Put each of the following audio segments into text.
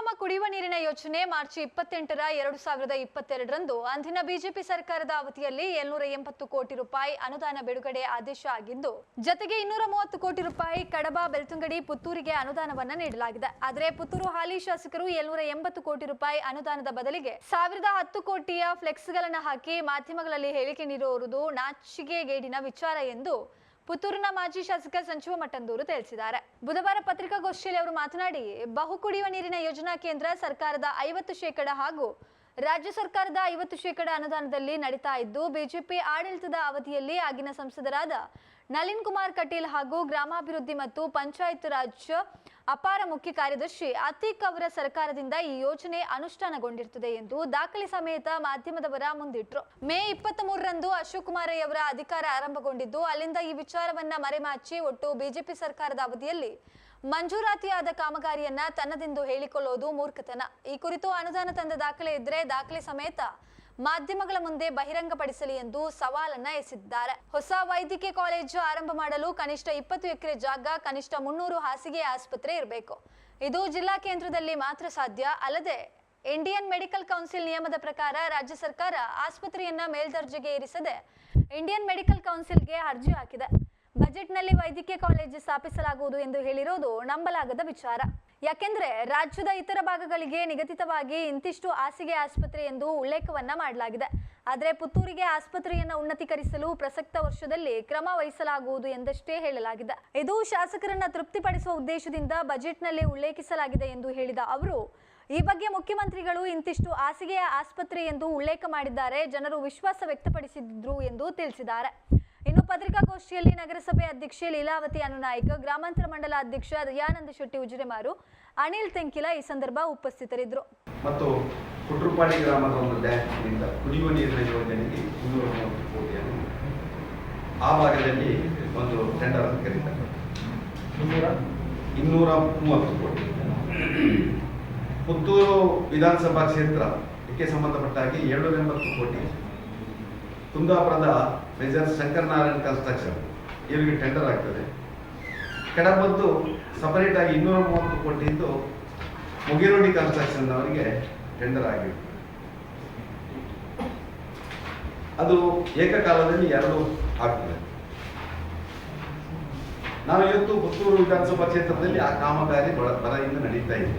ಉತ್ತಮ ಕುಡಿಯುವ ನೀರಿನ ಯೋಜನೆ ಮಾರ್ಚ್ ಇಪ್ಪತ್ತೆಂಟರ ಎರಡು ಸಾವಿರದ ಇಪ್ಪತ್ತೆರಡರಂದು ಅಂದಿನ ಬಿಜೆಪಿ ಸರ್ಕಾರದ ಅವಧಿಯಲ್ಲಿ ಏಳ್ನೂರ ಎಂಬತ್ತು ಕೋಟಿ ರೂಪಾಯಿ ಅನುದಾನ ಬಿಡುಗಡೆ ಆದೇಶ ಆಗಿದ್ದು, ಜತೆಗೆ ಇನ್ನೂರ ಮೂವತ್ತು ಕೋಟಿ ರೂಪಾಯಿ ಕಡಬ, ಬೆಳ್ತಂಗಡಿ, ಪುತ್ತೂರಿಗೆ ಅನುದಾನವನ್ನ ನೀಡಲಾಗಿದೆ. ಆದರೆ ಪುತ್ತೂರು ಹಾಲಿ ಶಾಸಕರು ಏಳ್ನೂರ ಎಂಬತ್ತು ಕೋಟಿ ರೂಪಾಯಿ ಅನುದಾನದ ಬದಲಿಗೆ ಸಾವಿರದ ಹತ್ತು ಕೋಟಿಯ ಫ್ಲೆಕ್ಸ್ಗಳನ್ನು ಹಾಕಿ ಮಾಧ್ಯಮಗಳಲ್ಲಿ ಹೇಳಿಕೆ ನೀಡುವುದು ನಾಚಿಕೆಗೇಡಿನ ವಿಚಾರ ಎಂದು ಪುತ್ತೂರಿನ ಮಾಜಿ ಶಾಸಕ ಸಂಜೀವ ಮಟ್ಟಂದೂರು ತಿಳಿಸಿದ್ದಾರೆ. ಬುಧವಾರ ಪತ್ರಿಕಾಗೋಷ್ಠಿಯಲ್ಲಿ ಅವರು ಮಾತನಾಡಿ, ಬಹು ಕುಡಿಯುವ ನೀರಿನ ಯೋಜನಾ ಕೇಂದ್ರ ಸರ್ಕಾರದ ಐವತ್ತು ಶೇಕಡ ಹಾಗೂ ರಾಜ್ಯ ಸರ್ಕಾರದ ಐವತ್ತು ಶೇಕಡ ಅನುದಾನದಲ್ಲಿ ನಡೀತಾ ಇದ್ದು, ಬಿಜೆಪಿ ಆಡಳಿತದ ಅವಧಿಯಲ್ಲಿ ಆಗಿನ ಸಂಸದರಾದ ನಳಿನ್ ಕುಮಾರ್ ಕಟೀಲ್ ಹಾಗೂ ಗ್ರಾಮಾಭಿವೃದ್ಧಿ ಮತ್ತು ಪಂಚಾಯತ್ ರಾಜ್ ಅಪಾರ ಮುಖ್ಯ ಕಾರ್ಯದರ್ಶಿ ಅತೀಕ್ ಅವರ ಸರ್ಕಾರದಿಂದ ಈ ಯೋಜನೆ ಅನುಷ್ಠಾನಗೊಂಡಿರುತ್ತದೆ ಎಂದು ದಾಖಲೆ ಸಮೇತ ಮಾಧ್ಯಮದವರ ಮುಂದಿಟ್ಟರು ಮೇ ಇಪ್ಪತ್ತ್ ಮೂರರಂದು ಅಶೋಕ್ ಕುಮಾರಯ್ಯವರ ಅಧಿಕಾರ ಆರಂಭಗೊಂಡಿದ್ದು, ಅಲ್ಲಿಂದ ಈ ವಿಚಾರವನ್ನ ಮರೆಮಾಚಿ ಒಟ್ಟು ಬಿಜೆಪಿ ಸರ್ಕಾರದ ಅವಧಿಯಲ್ಲಿ ಮಂಜೂರಾತಿಯಾದ ಕಾಮಗಾರಿಯನ್ನ ತನ್ನದೆಂದು ಹೇಳಿಕೊಳ್ಳುವುದು ಮೂರ್ಖತನ. ಈ ಕುರಿತು ಅನುದಾನ ತಂದ ದಾಖಲೆ ಇದ್ರೆ ದಾಖಲೆ ಸಮೇತ ಮಾಧ್ಯಮಗಳ ಮುಂದೆ ಬಹಿರಂಗಪಡಿಸಲಿ ಎಂದು ಸವಾಲನ್ನ ಎಸೆದಿದ್ದಾರೆ. ಹೊಸ ವೈದ್ಯಕೀಯ ಕಾಲೇಜು ಆರಂಭ ಮಾಡಲು ಕನಿಷ್ಠ ಇಪ್ಪತ್ತು ಎಕರೆ ಜಾಗ, ಕನಿಷ್ಠ ಮುನ್ನೂರು ಹಾಸಿಗೆ ಆಸ್ಪತ್ರೆ ಇರಬೇಕು. ಇದು ಜಿಲ್ಲಾ ಕೇಂದ್ರದಲ್ಲಿ ಮಾತ್ರ ಸಾಧ್ಯ, ಅಲ್ಲದೆ ಇಂಡಿಯನ್ ಮೆಡಿಕಲ್ ಕೌನ್ಸಿಲ್ ನಿಯಮದ ಪ್ರಕಾರ ರಾಜ್ಯ ಸರ್ಕಾರ ಆಸ್ಪತ್ರೆಯನ್ನ ಮೇಲ್ದರ್ಜೆಗೆ ಏರಿಸದೆ ಇಂಡಿಯನ್ ಮೆಡಿಕಲ್ ಕೌನ್ಸಿಲ್ಗೆ ಅರ್ಜಿ ಹಾಕಿದೆ. ಬಜೆಟ್ನಲ್ಲಿ ವೈದ್ಯಕೀಯ ಕಾಲೇಜು ಸ್ಥಾಪಿಸಲಾಗುವುದು ಎಂದು ಹೇಳಿರುವುದು ನಂಬಲಾಗದ ವಿಚಾರ. ಯಾಕೆಂದ್ರೆ ರಾಜ್ಯದ ಇತರ ಭಾಗಗಳಿಗೆ ನಿಗದಿತವಾಗಿ ಇಂತಿಷ್ಟು ಹಾಸಿಗೆ ಆಸ್ಪತ್ರೆ ಎಂದು ಉಲ್ಲೇಖವನ್ನ ಮಾಡಲಾಗಿದೆ. ಆದರೆ ಪುತ್ತೂರಿಗೆ ಆಸ್ಪತ್ರೆಯನ್ನು ಉನ್ನತೀಕರಿಸಲು ಪ್ರಸಕ್ತ ವರ್ಷದಲ್ಲಿ ಕ್ರಮ ವಹಿಸಲಾಗುವುದು ಎಂದಷ್ಟೇ ಹೇಳಲಾಗಿದೆ. ಇದು ಶಾಸಕರನ್ನ ತೃಪ್ತಿಪಡಿಸುವ ಉದ್ದೇಶದಿಂದ ಬಜೆಟ್ನಲ್ಲಿ ಉಲ್ಲೇಖಿಸಲಾಗಿದೆ ಎಂದು ಹೇಳಿದ ಅವರು, ಈ ಬಗ್ಗೆ ಮುಖ್ಯಮಂತ್ರಿಗಳು ಇಂತಿಷ್ಟು ಹಾಸಿಗೆಯ ಆಸ್ಪತ್ರೆ ಎಂದು ಉಲ್ಲೇಖ ಮಾಡಿದ್ದಾರೆ. ಜನರು ವಿಶ್ವಾಸ ವ್ಯಕ್ತಪಡಿಸಿದ್ರು ಎಂದು ತಿಳಿಸಿದ್ದಾರೆ. ಪತ್ರಿಕಾಗೋಷ್ಠಿಯಲ್ಲಿ ನಗರಸಭೆ ಅಧ್ಯಕ್ಷೆ ಲೀಲಾವತಿ ಅನುನಾಯ್ಕ ಗ್ರಾಮಾಂತರ ಮಂಡಲ ಅಧ್ಯಕ್ಷ ದಯಾನಂದ ಶೆಟ್ಟಿ ಉಜಿರೆಮಾರು ಅನಿಲ್ ತೆಂಕಿಲ ಈ ಸಂದರ್ಭ ಉಪಸ್ಥಿತರಿದ್ದರು. ಮತ್ತು ಕುಟ್ರುಪಾಡಿ ಗ್ರಾಮದ ಒಂದು ಡ್ಯಾಮ್ನಿಂದ ಕುಡಿಯುವ ನೀರಿನ ಯೋಜನೆಗೆ ಇನ್ನೂರ ಮೂವತ್ತು ಕೋಟಿಯನ್ನು ಆ ಭಾಗದಲ್ಲಿ ಒಂದು ಟೆಂಡರ್ ಅನ್ನು ಕರೀತಾರೆ. ಇನ್ನೂರ? ಇನ್ನೂರ ಮೂವತ್ತು ಕೋಟಿ. ಪುತ್ತೂರು ವಿಧಾನಸಭಾ ಕ್ಷೇತ್ರಕ್ಕೆ ಸಂಬಂಧಪಟ್ಟಾಗಿ ಸಂಬಂಧಪಟ್ಟ ಏಳ್ನೂರ ಎಂಬತ್ತು ಕೋಟಿ. ಕುಂದಾಪುರದ ಮೇಜರ್ ಶಂಕರನಾರಾಯಣ ಕನ್ಸ್ಟ್ರಕ್ಷನ್. ಇವರಿಗೆ ಟೆಂಡರ್ ಆಗ್ತದೆ. ಕಡಬದ್ದು ಸಪರೇಟ್ ಆಗಿ ಇನ್ನೂರ ಮೂವತ್ತು ಕೋಟಿ ಇದ್ದು ಮುಗಿರೋಡಿ ಕನ್ಸ್ಟ್ರಕ್ಷನ್ ಅವರಿಗೆ ಟೆಂಡರ್ ಆಗಿದೆ ಅದು ಏಕಕಾಲದಲ್ಲಿ ಎರಡು ಆಗ್ತದೆ. ನಾವು ಇವತ್ತು ಪುತ್ತೂರು ವಿಧಾನಸಭಾ ಕ್ಷೇತ್ರದಲ್ಲಿ ಆ ಕಾಮಗಾರಿ ಬರ ಬರದಿಂದ ನಡೀತಾ ಇದೆ.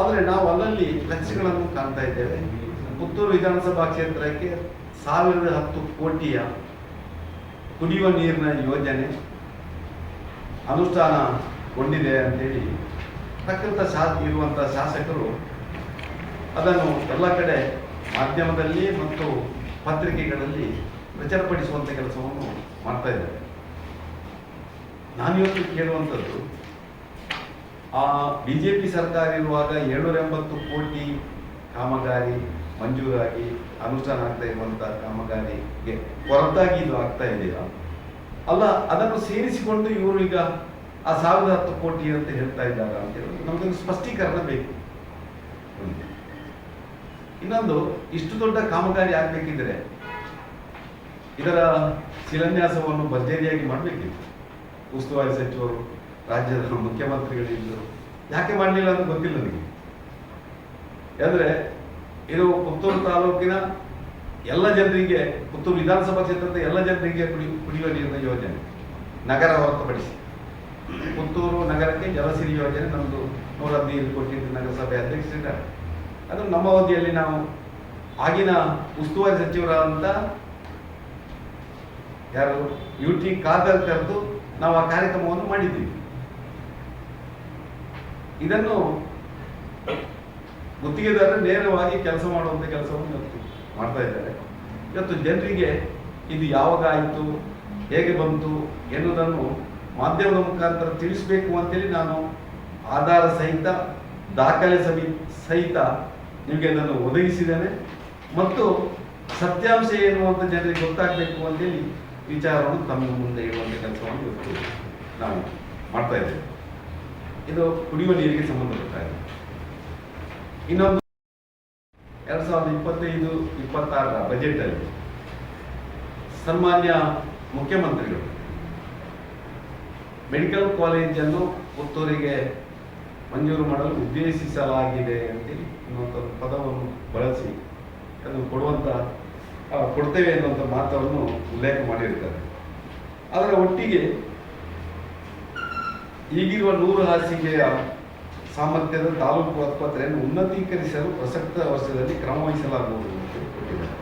ಆದರೆ ನಾವು ಅಲ್ಲಲ್ಲಿ ಲಕ್ಷ್ಯಗಳನ್ನು ಕಾಣ್ತಾ ಇದ್ದೇವೆ. ಪುತ್ತೂರು ವಿಧಾನಸಭಾ ಕ್ಷೇತ್ರಕ್ಕೆ ಸಾವಿರದ ಹತ್ತು ಕೋಟಿಯ ಕುಡಿಯುವ ನೀರಿನ ಯೋಜನೆ ಅನುಷ್ಠಾನಗೊಂಡಿದೆ ಅಂತೇಳಿ ಪ್ರಕೃತ ಶಾ, ಇರುವಂಥ ಶಾಸಕರು ಅದನ್ನು ಎಲ್ಲ ಕಡೆ ಮಾಧ್ಯಮದಲ್ಲಿ ಮತ್ತು ಪತ್ರಿಕೆಗಳಲ್ಲಿ ಪ್ರಚಾರಪಡಿಸುವಂಥ ಕೆಲಸವನ್ನು ಮಾಡ್ತಾ ಇದ್ದಾರೆ. ನಾನಿವತ್ತು ಕೇಳುವಂಥದ್ದು, ಆ ಬಿ ಜೆ ಪಿ ಸರ್ಕಾರ ಇರುವಾಗ ಏಳ್ನೂರ ಎಂಬತ್ತು ಕೋಟಿ ಕಾಮಗಾರಿ ಮಂಜೂರಾಗಿ ಅನುಷ್ಠಾನ ಆಗ್ತಾ ಇರುವಂಥ ಕಾಮಗಾರಿಗೆ ಹೊರತಾಗಿ ಇದು ಆಗ್ತಾ ಇದೆಯಾ? ಅಲ್ಲ, ಅದನ್ನು ಸೇರಿಸಿಕೊಂಡು ಇವರು ಈಗ ಆ ಸಾವಿರದ ಹತ್ತು ಕೋಟಿ ಅಂತ ಹೇಳ್ತಾ ಇದ್ದಾರೆ ಅಂತ ಹೇಳಿ ನಮಗೊಂದು ಸ್ಪಷ್ಟೀಕರಣ ಬೇಕು. ಇನ್ನೊಂದು, ಇಷ್ಟು ದೊಡ್ಡ ಕಾಮಗಾರಿ ಆಗಬೇಕಿದ್ರೆ ಇದರ ಶಿಲಾನ್ಯಾಸವನ್ನು ಭರ್ಜರಿಯಾಗಿ ಮಾಡಬೇಕಿತ್ತು. ಉಸ್ತುವಾರಿ ಸಚಿವರು, ರಾಜ್ಯದ ಮುಖ್ಯಮಂತ್ರಿಗಳಿದ್ದರು. ಯಾಕೆ ಮಾಡಲಿಲ್ಲ ಅಂತ ಗೊತ್ತಿಲ್ಲ ನನಗೆ ಯಾಕಂದ್ರೆ ಇದು ಪುತ್ತೂರು ತಾಲೂಕಿನ ಎಲ್ಲ ಜನರಿಗೆ, ಪುತ್ತೂರು ವಿಧಾನಸಭಾ ಕ್ಷೇತ್ರದ ಎಲ್ಲ ಜನರಿಗೆ ಕುಡಿ, ಕುಡಿಯುವ ನೀರಿನ ಯೋಜನೆ, ನಗರ ಹೊರತುಪಡಿಸಿ. ಪುತ್ತೂರು ನಗರಕ್ಕೆ ಜಲಸಿರಿ ಯೋಜನೆ ನಮ್ಮದು ನೂರ ಹದಿನೈದು ಕೋಟಿ ನಗರಸಭೆ ಅಧ್ಯಕ್ಷರಿದ್ದಾರೆ ಅದು ನಮ್ಮ ಅವಧಿಯಲ್ಲಿ ನಾವು ಆಗಿನ ಉಸ್ತುವಾರಿ ಸಚಿವರಾದಂಥ ಯಾರು? ಯು ಟಿ ಖಾದರ್ ಕರೆದು ನಾವು ಆ ಕಾರ್ಯಕ್ರಮವನ್ನು ಮಾಡಿದ್ದೀವಿ. ಇದನ್ನು ಗುತ್ತಿಗೆದಾರರು ನೇರವಾಗಿ ಕೆಲಸ ಮಾಡುವಂಥ ಕೆಲಸವನ್ನು ಮಾಡ್ತಾ ಇದ್ದಾರೆ. ಇವತ್ತು ಜನರಿಗೆ ಇದು ಯಾವಾಗ ಆಯಿತು, ಹೇಗೆ ಬಂತು ಎನ್ನುವುದನ್ನು ಮಾಧ್ಯಮದ ಮುಖಾಂತರ ತಿಳಿಸಬೇಕು ಅಂತೇಳಿ ನಾನು ಆಧಾರ ಸಹಿತ, ದಾಖಲೆ ಸಮಿ ಸಹಿತ ನಿಮಗೆ ನಾನು ಒದಗಿಸಿದ್ದೇನೆ. ಮತ್ತು ಸತ್ಯಾಂಶ ಏನು ಅಂತ ಜನರಿಗೆ ಗೊತ್ತಾಗಬೇಕು ಅಂತೇಳಿ ವಿಚಾರವನ್ನು ತಮ್ಮ ಮುಂದೆ ಇಡುವಂಥ ಕೆಲಸವನ್ನು ಇವತ್ತು ನಾವು ಮಾಡ್ತಾ ಇದ್ದೇವೆ ಇದು ಕುಡಿಯುವ ನೀರಿಗೆ ಸಂಬಂಧಪಟ್ಟ ಇನ್ನೊಂದು ಎರಡ್ ಸಾವಿರದ ಇಪ್ಪತ್ತೈದು, ಇಪ್ಪತ್ತಾರರ ಬಜೆಟಲ್ಲಿ ಸನ್ಮಾನ್ಯ ಮುಖ್ಯಮಂತ್ರಿಗಳು ಮೆಡಿಕಲ್ ಕಾಲೇಜನ್ನು ಪುತ್ತೂರಿಗೆ ಮಂಜೂರು ಮಾಡಲು ಉದ್ದೇಶಿಸಲಾಗಿದೆ ಅಂತೇಳಿ ಇನ್ನೊಂದು ಪದವನ್ನು ಬಳಸಿ ಅದನ್ನು ಕೊಡುವಂಥ ಕೊಡ್ತೇವೆ ಅನ್ನುವಂಥ ಮಾತನ್ನು ಉಲ್ಲೇಖ ಮಾಡಿರ್ತಾರೆ. ಅದರ ಒಟ್ಟಿಗೆ ಈಗಿರುವ ನೂರು ಹಾಸಿಗೆಯ ಸಾಮರ್ಥ್ಯದ ತಾಲೂಕು ಆಸ್ಪತ್ರೆಯನ್ನು ಉನ್ನತೀಕರಿಸಲು ಪ್ರಸಕ್ತ ವರ್ಷದಲ್ಲಿ ಕ್ರಮ ವಹಿಸಲಾಗುವುದು ಅಂತ ಕೊಟ್ಟಿದ್ದಾರೆ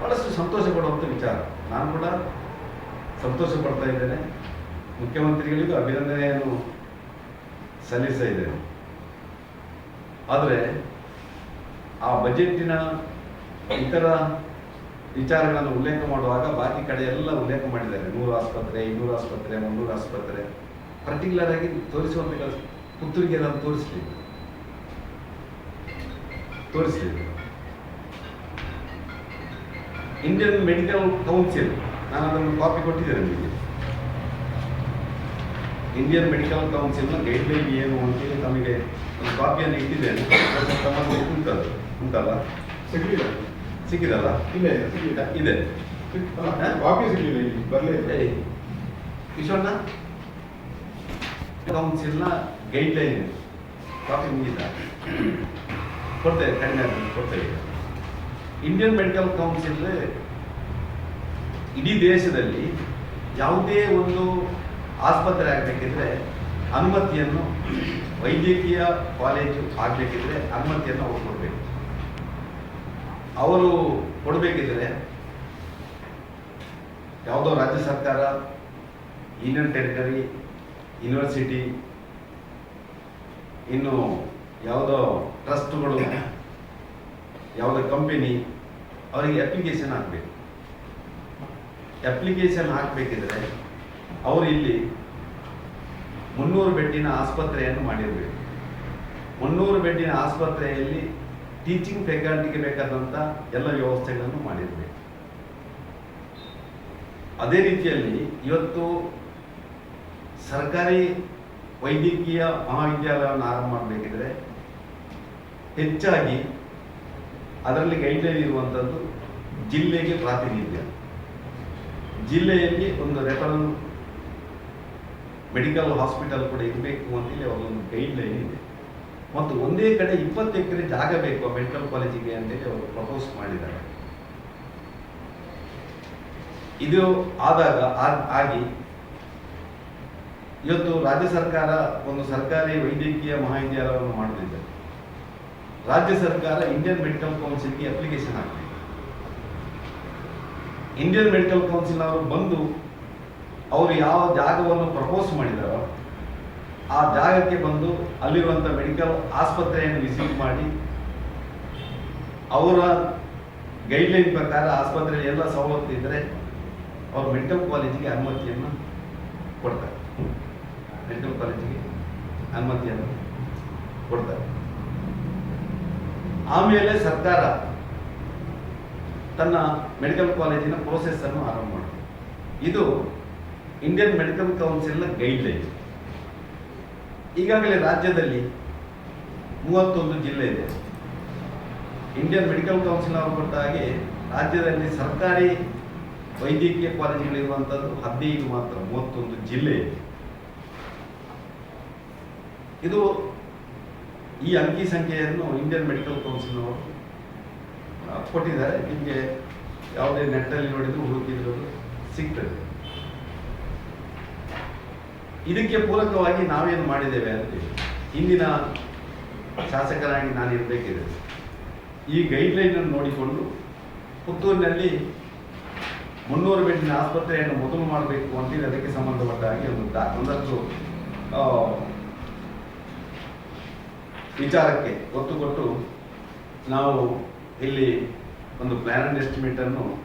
ಬಹಳಷ್ಟು ಸಂತೋಷ ಪಡುವಂಥ ವಿಚಾರ. ನಾನು ಕೂಡ ಸಂತೋಷ ಪಡ್ತಾ ಇದ್ದೇನೆ. ಮುಖ್ಯಮಂತ್ರಿಗಳಿಗೂ ಅಭಿನಂದನೆಯನ್ನು ಸಲ್ಲಿಸ್ತಾ ಇದ್ದೇನೆ. ಆದರೆ ಆ ಬಜೆಟ್ಟಿನ ಇತರ ವಿಚಾರಗಳನ್ನು ಉಲ್ಲೇಖ ಮಾಡುವಾಗ ಬಾಕಿ ಕಡೆ ಎಲ್ಲ ಉಲ್ಲೇಖ ಮಾಡಿದ್ದಾರೆ. ನೂರು ಆಸ್ಪತ್ರೆ, ಇನ್ನೂರು ಆಸ್ಪತ್ರೆ, ಮುನ್ನೂರು ಆಸ್ಪತ್ರೆ. ಪರ್ಟಿಕ್ಯುಲರ್ ಆಗಿ ತೋರಿಸುವಂತ ಕೆಲಸ. ಪುತ್ತೂರಿಗೆ ನಾನು ತೋರಿಸ್ಲಿ. ತೋರಿಸ್ಲಿ. ಇಂಡಿಯನ್ ಮೆಡಿಕಲ್ ಕೌನ್ಸಿಲ್ ನಾನು ಅದನ್ನು ಕಾಪಿ ಕೊಟ್ಟಿದ್ದೇನೆ ನಿಮಗೆ. ಇಂಡಿಯನ್ ಮೆಡಿಕಲ್ ಕೌನ್ಸಿಲ್ನ ಗೈಡ್ಲೈನ್ ಏನು ಅಂತೇಳಿ ನಮಗೆ ಒಂದು ಕಾಪಿಯನ್ನು ಇಟ್ಟಿದ್ದೇನೆ. ಉಂಟದು ಉಂಟಲ್ಲ? ಸಿಕ್ಕಿಲ್ಲ. ಸಿಕ್ಕಿದಲ್ಲ? ಇಲ್ಲ ಸಿಗ್ಲಿಲ್ಲ ಇದೆ. ಕಾಪಿ ಸಿಗ್ಲಿಲ್ಲ ಇಲ್ಲಿ. ಬರಲೇ ಕಿಶೋರ್ನ? ಕೌನ್ಸಿಲ್ನ ಗೈಡ್ಲೈನ್ ಕಾಪಿ ಮುಗಿದ ಕೊಡ್ತೇವೆ ಕಡಿಮೆ ಆಗಿ ಕೊಡ್ತೇವೆ ಇಂಡಿಯನ್ ಮೆಡಿಕಲ್ ಕೌನ್ಸಿಲ್ ಇಡೀ ದೇಶದಲ್ಲಿ ಯಾವುದೇ ಒಂದು ಆಸ್ಪತ್ರೆ ಆಗಬೇಕಿದ್ರೆ ಅನುಮತಿಯನ್ನು ವೈದ್ಯಕೀಯ ಕಾಲೇಜು ಆಗಬೇಕಿದ್ರೆ ಅನುಮತಿಯನ್ನು ಅವರು ಕೊಡಬೇಕು. ಅವರು ಕೊಡಬೇಕಿದ್ರೆ ಯಾವುದೋ ರಾಜ್ಯ ಸರ್ಕಾರ ಯೂನಿಯನ್ ಟೆರಿಟರಿ ಯೂನಿವರ್ಸಿಟಿ ಇನ್ನು ಯಾವುದೋ ಟ್ರಸ್ಟ್ಗಳು, ಯಾವುದೋ ಕಂಪೆನಿ ಅವರಿಗೆ ಅಪ್ಲಿಕೇಶನ್ ಹಾಕಬೇಕು. ಅಪ್ಲಿಕೇಶನ್ ಹಾಕಬೇಕಿದ್ರೆ ಅವರು ಇಲ್ಲಿ ಮುನ್ನೂರು ಬೆಡ್ಡಿನ ಆಸ್ಪತ್ರೆಯನ್ನು ಮಾಡಿರಬೇಕು. ಮುನ್ನೂರು ಬೆಡ್ಡಿನ ಆಸ್ಪತ್ರೆಯಲ್ಲಿ ಟೀಚಿಂಗ್ ಫೆಕಾಲ್ಟಿಗೆ ಬೇಕಾದಂಥ ಎಲ್ಲ ವ್ಯವಸ್ಥೆಗಳನ್ನು ಮಾಡಿರಬೇಕು. ಅದೇ ರೀತಿಯಲ್ಲಿ ಇವತ್ತು ಸರ್ಕಾರಿ ವೈದ್ಯಕೀಯ ಮಹಾವಿದ್ಯಾಲಯವನ್ನು ಆರಂಭ ಮಾಡಬೇಕಿದ್ರೆ ಹೆಚ್ಚಾಗಿ ಅದರಲ್ಲಿ ಗೈಡ್ಲೈನ್ ಇರುವಂಥದ್ದು ಜಿಲ್ಲೆಗೆ ಪ್ರಾತಿನಿಧ್ಯ. ಜಿಲ್ಲೆಯಲ್ಲಿ ಒಂದು ರೆಫರಲ್ ಮೆಡಿಕಲ್ ಹಾಸ್ಪಿಟಲ್ ಕೂಡ ಇರಬೇಕು ಅಂತೇಳಿ ಅವರೊಂದು ಗೈಡ್ಲೈನ್ ಇದೆ. ಮತ್ತು ಒಂದೇ ಕಡೆ ಇಪ್ಪತ್ತು ಎಕರೆ ಜಾಗ ಬೇಕು ಮೆಡಿಕಲ್ ಕಾಲೇಜಿಗೆ ಅಂತೇಳಿ ಅವರು ಪ್ರಪೋಸ್ ಮಾಡಿದ್ದಾರೆ. ಇದು ಆದಾಗ ಆಗಿ ಇವತ್ತು ರಾಜ್ಯ ಸರ್ಕಾರ ಒಂದು ಸರ್ಕಾರಿ ವೈದ್ಯಕೀಯ ಮಹಾವಿದ್ಯಾಲಯವನ್ನು ಮಾಡುತ್ತಿದೆ ರಾಜ್ಯ ಸರ್ಕಾರ ಇಂಡಿಯನ್ ಮೆಡಿಕಲ್ ಕೌನ್ಸಿಲ್ಗೆ ಅಪ್ಲಿಕೇಶನ್ ಹಾಕಿದೆ ಇಂಡಿಯನ್ ಮೆಡಿಕಲ್ ಕೌನ್ಸಿಲ್ ಅವರು ಬಂದು ಅವರು ಯಾವ ಜಾಗವನ್ನು ಪ್ರಪೋಸ್ ಮಾಡಿದಾರೋ ಆ ಜಾಗಕ್ಕೆ ಬಂದು ಅಲ್ಲಿರುವಂಥ ಮೆಡಿಕಲ್ ಆಸ್ಪತ್ರೆಯನ್ನು ವಿಸಿಟ್ ಮಾಡಿ ಅವರ ಗೈಡ್ಲೈನ್ ಪ್ರಕಾರ ಆಸ್ಪತ್ರೆಯಲ್ಲಿ ಎಲ್ಲ ಸವಲತ್ತು ಇದ್ದರೆ ಅವರು ಮೆಡಿಕಲ್ ಕಾಲೇಜಿಗೆ ಅನುಮತಿಯನ್ನು ಕೊಡ್ತಾರೆ. ಮೆಡಿಕಲ್ ಕಾಲೇಜಿಗೆ ಅನುಮತಿಯನ್ನು ಕೊಡ್ತಾರೆ. ಆಮೇಲೆ ಸರ್ಕಾರ ತನ್ನ ಮೆಡಿಕಲ್ ಕಾಲೇಜಿನ ಪ್ರೋಸೆಸ್ ಅನ್ನು ಆರಂಭ ಮಾಡುತ್ತೆ. ಇದು ಇಂಡಿಯನ್ ಮೆಡಿಕಲ್ ಕೌನ್ಸಿಲ್ನ ಗೈಡ್ಲೈನ್ ಈಗಾಗಲೇ ರಾಜ್ಯದಲ್ಲಿ ಮೂವತ್ತೊಂದು ಜಿಲ್ಲೆ ಇದೆ. ಇಂಡಿಯನ್ ಮೆಡಿಕಲ್ ಕೌನ್ಸಿಲ್ ಅವರು ಕೊಟ್ಟ ಹಾಗೆ ರಾಜ್ಯದಲ್ಲಿ ಸರ್ಕಾರಿ ವೈದ್ಯಕೀಯ ಕಾಲೇಜುಗಳಿರುವಂಥದ್ದು ಹದಿನೈದು ಮಾತ್ರ ಮೂವತ್ತೊಂದು ಜಿಲ್ಲೆ ಇದೆ. ಇದು ಈ ಅಂಕಿ ಸಂಖ್ಯೆಯನ್ನು ಇಂಡಿಯನ್ ಮೆಡಿಕಲ್ ಕೌನ್ಸಿಲ್ ಕೊಟ್ಟಿದ್ದಾರೆ. ನಿಮಗೆ ಯಾವುದೇ ನೆಟ್ಟಲ್ಲಿ ನೋಡಿದ್ರು ಹುಡುಕಿದ್ರು ಸಿಗ್ತದೆ. ಇದಕ್ಕೆ ಪೂರಕವಾಗಿ ನಾವೇನು ಮಾಡಿದ್ದೇವೆ ಅಂದರೆ ಇಂದಿನ ಶಾಸಕರಾಗಿ ನಾನು ಇರಬೇಕಿದೆ. ಈ ಗೈಡ್ಲೈನ್ ಅನ್ನು ನೋಡಿಕೊಂಡು ಪುತ್ತೂರಿನಲ್ಲಿ ಮುನ್ನೂರು ಬೆಡ್ಡಿನ ಆಸ್ಪತ್ರೆಯನ್ನು ಮೊದಲು ಮಾಡಬೇಕು ಅಂತೇಳಿ ಅದಕ್ಕೆ ಸಂಬಂಧಪಟ್ಟ ಹಾಗೆ ಒಂದು ಒಂದಷ್ಟು ವಿಚಾರಕ್ಕೆ ಒತ್ತು ಕೊಟ್ಟು ನಾವು ಇಲ್ಲಿ ಒಂದು ಪ್ಲಾನ್ ಅಂಡ್ ಎಸ್ಟಿಮೇಟ್ ಅನ್ನು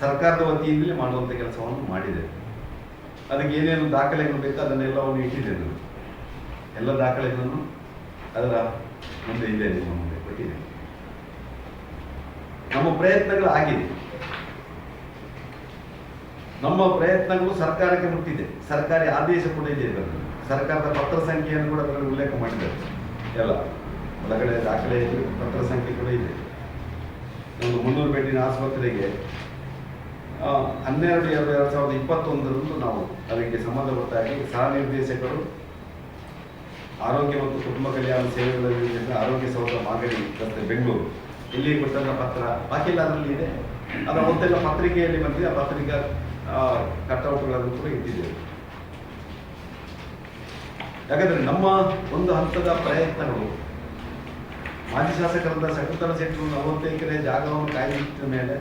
ಸರ್ಕಾರದ ವತಿಯಿಂದಲೇ ಮಾಡುವಂಥ ಕೆಲಸವನ್ನು ಮಾಡಿದೆ ಅದಕ್ಕೆ ಏನೇನು ದಾಖಲೆಗಳು ಬೇಕು ಅದನ್ನೆಲ್ಲವನ್ನು ಇಟ್ಟಿದ್ದೇನೆ. ಎಲ್ಲ ದಾಖಲೆಗಳನ್ನು ಅದರ ಮುಂದೆ ಇದೆ ನಿಮ್ಮ ಮುಂದೆ ಕೊಟ್ಟಿದೆ. ನಮ್ಮ ಪ್ರಯತ್ನಗಳು ಆಗಿದೆ. ನಮ್ಮ ಪ್ರಯತ್ನಗಳು ಸರ್ಕಾರಕ್ಕೆ ಮುಟ್ಟಿದೆ. ಸರ್ಕಾರಿ ಆದೇಶ ಕೂಡ ಇದೆ ಸರ್ಕಾರದ ಪತ್ರ ಸಂಖ್ಯೆಯನ್ನು ಕೂಡ ಅದರಲ್ಲಿ ಉಲ್ಲೇಖ ಮಾಡಿದ್ದಾರೆ. ಎಲ್ಲ. ಒಳಗಡೆ ದಾಖಲೆಯಲ್ಲಿ ಪತ್ರ ಸಂಖ್ಯೆ ಕೂಡ ಇದೆ. ಒಂದು ಮುನ್ನೂರು ಬೆಡ್ಡಿನ ಆಸ್ಪತ್ರೆಗೆ ಹನ್ನೆರಡು, ಎರಡು ಎರಡು ಸಾವಿರದ ಇಪ್ಪತ್ತೊಂದರಂದು ನಾವು ಅದಕ್ಕೆ ಸಂಬಂಧಪಟ್ಟಾಗಿ ಸಹ ನಿರ್ದೇಶಕರು ಆರೋಗ್ಯ ಮತ್ತು ಕುಟುಂಬ ಕಲ್ಯಾಣ ಸೇವೆಗಳ ಆರೋಗ್ಯ ಸೌಧ ಮಾಗಡಿ ರಸ್ತೆ ಬೆಂಗಳೂರು. ಇಲ್ಲಿ ಕೊಟ್ಟಂತ ಪತ್ರ ಬಾಕಿ ಎಲ್ಲ ಅದರಲ್ಲಿ ಇದೆ. ಅದರ ಮೊತ್ತೆಲ್ಲ ಪತ್ರಿಕೆಯಲ್ಲಿ ಬಂದಿದೆ. ಆ ಪತ್ರಿಕಾ ಕಟ್ಔಟ್ಗಳನ್ನು ಕೂಡ ಇಟ್ಟಿದ್ದೇವೆ. ಯಾಕಂದ್ರೆ ನಮ್ಮ ಒಂದು ಹಂತದ ಪ್ರಯತ್ನಗಳು ಮಾಜಿ ಶಾಸಕರಂತ ಶಕುಂತಲ ಸೆಟ್ಟು ನಲವತ್ತು ಎಕರೆ ಜಾಗವನ್ನು ಕಾಯ್ದಿಟ್ಟ ಮೇಲೆ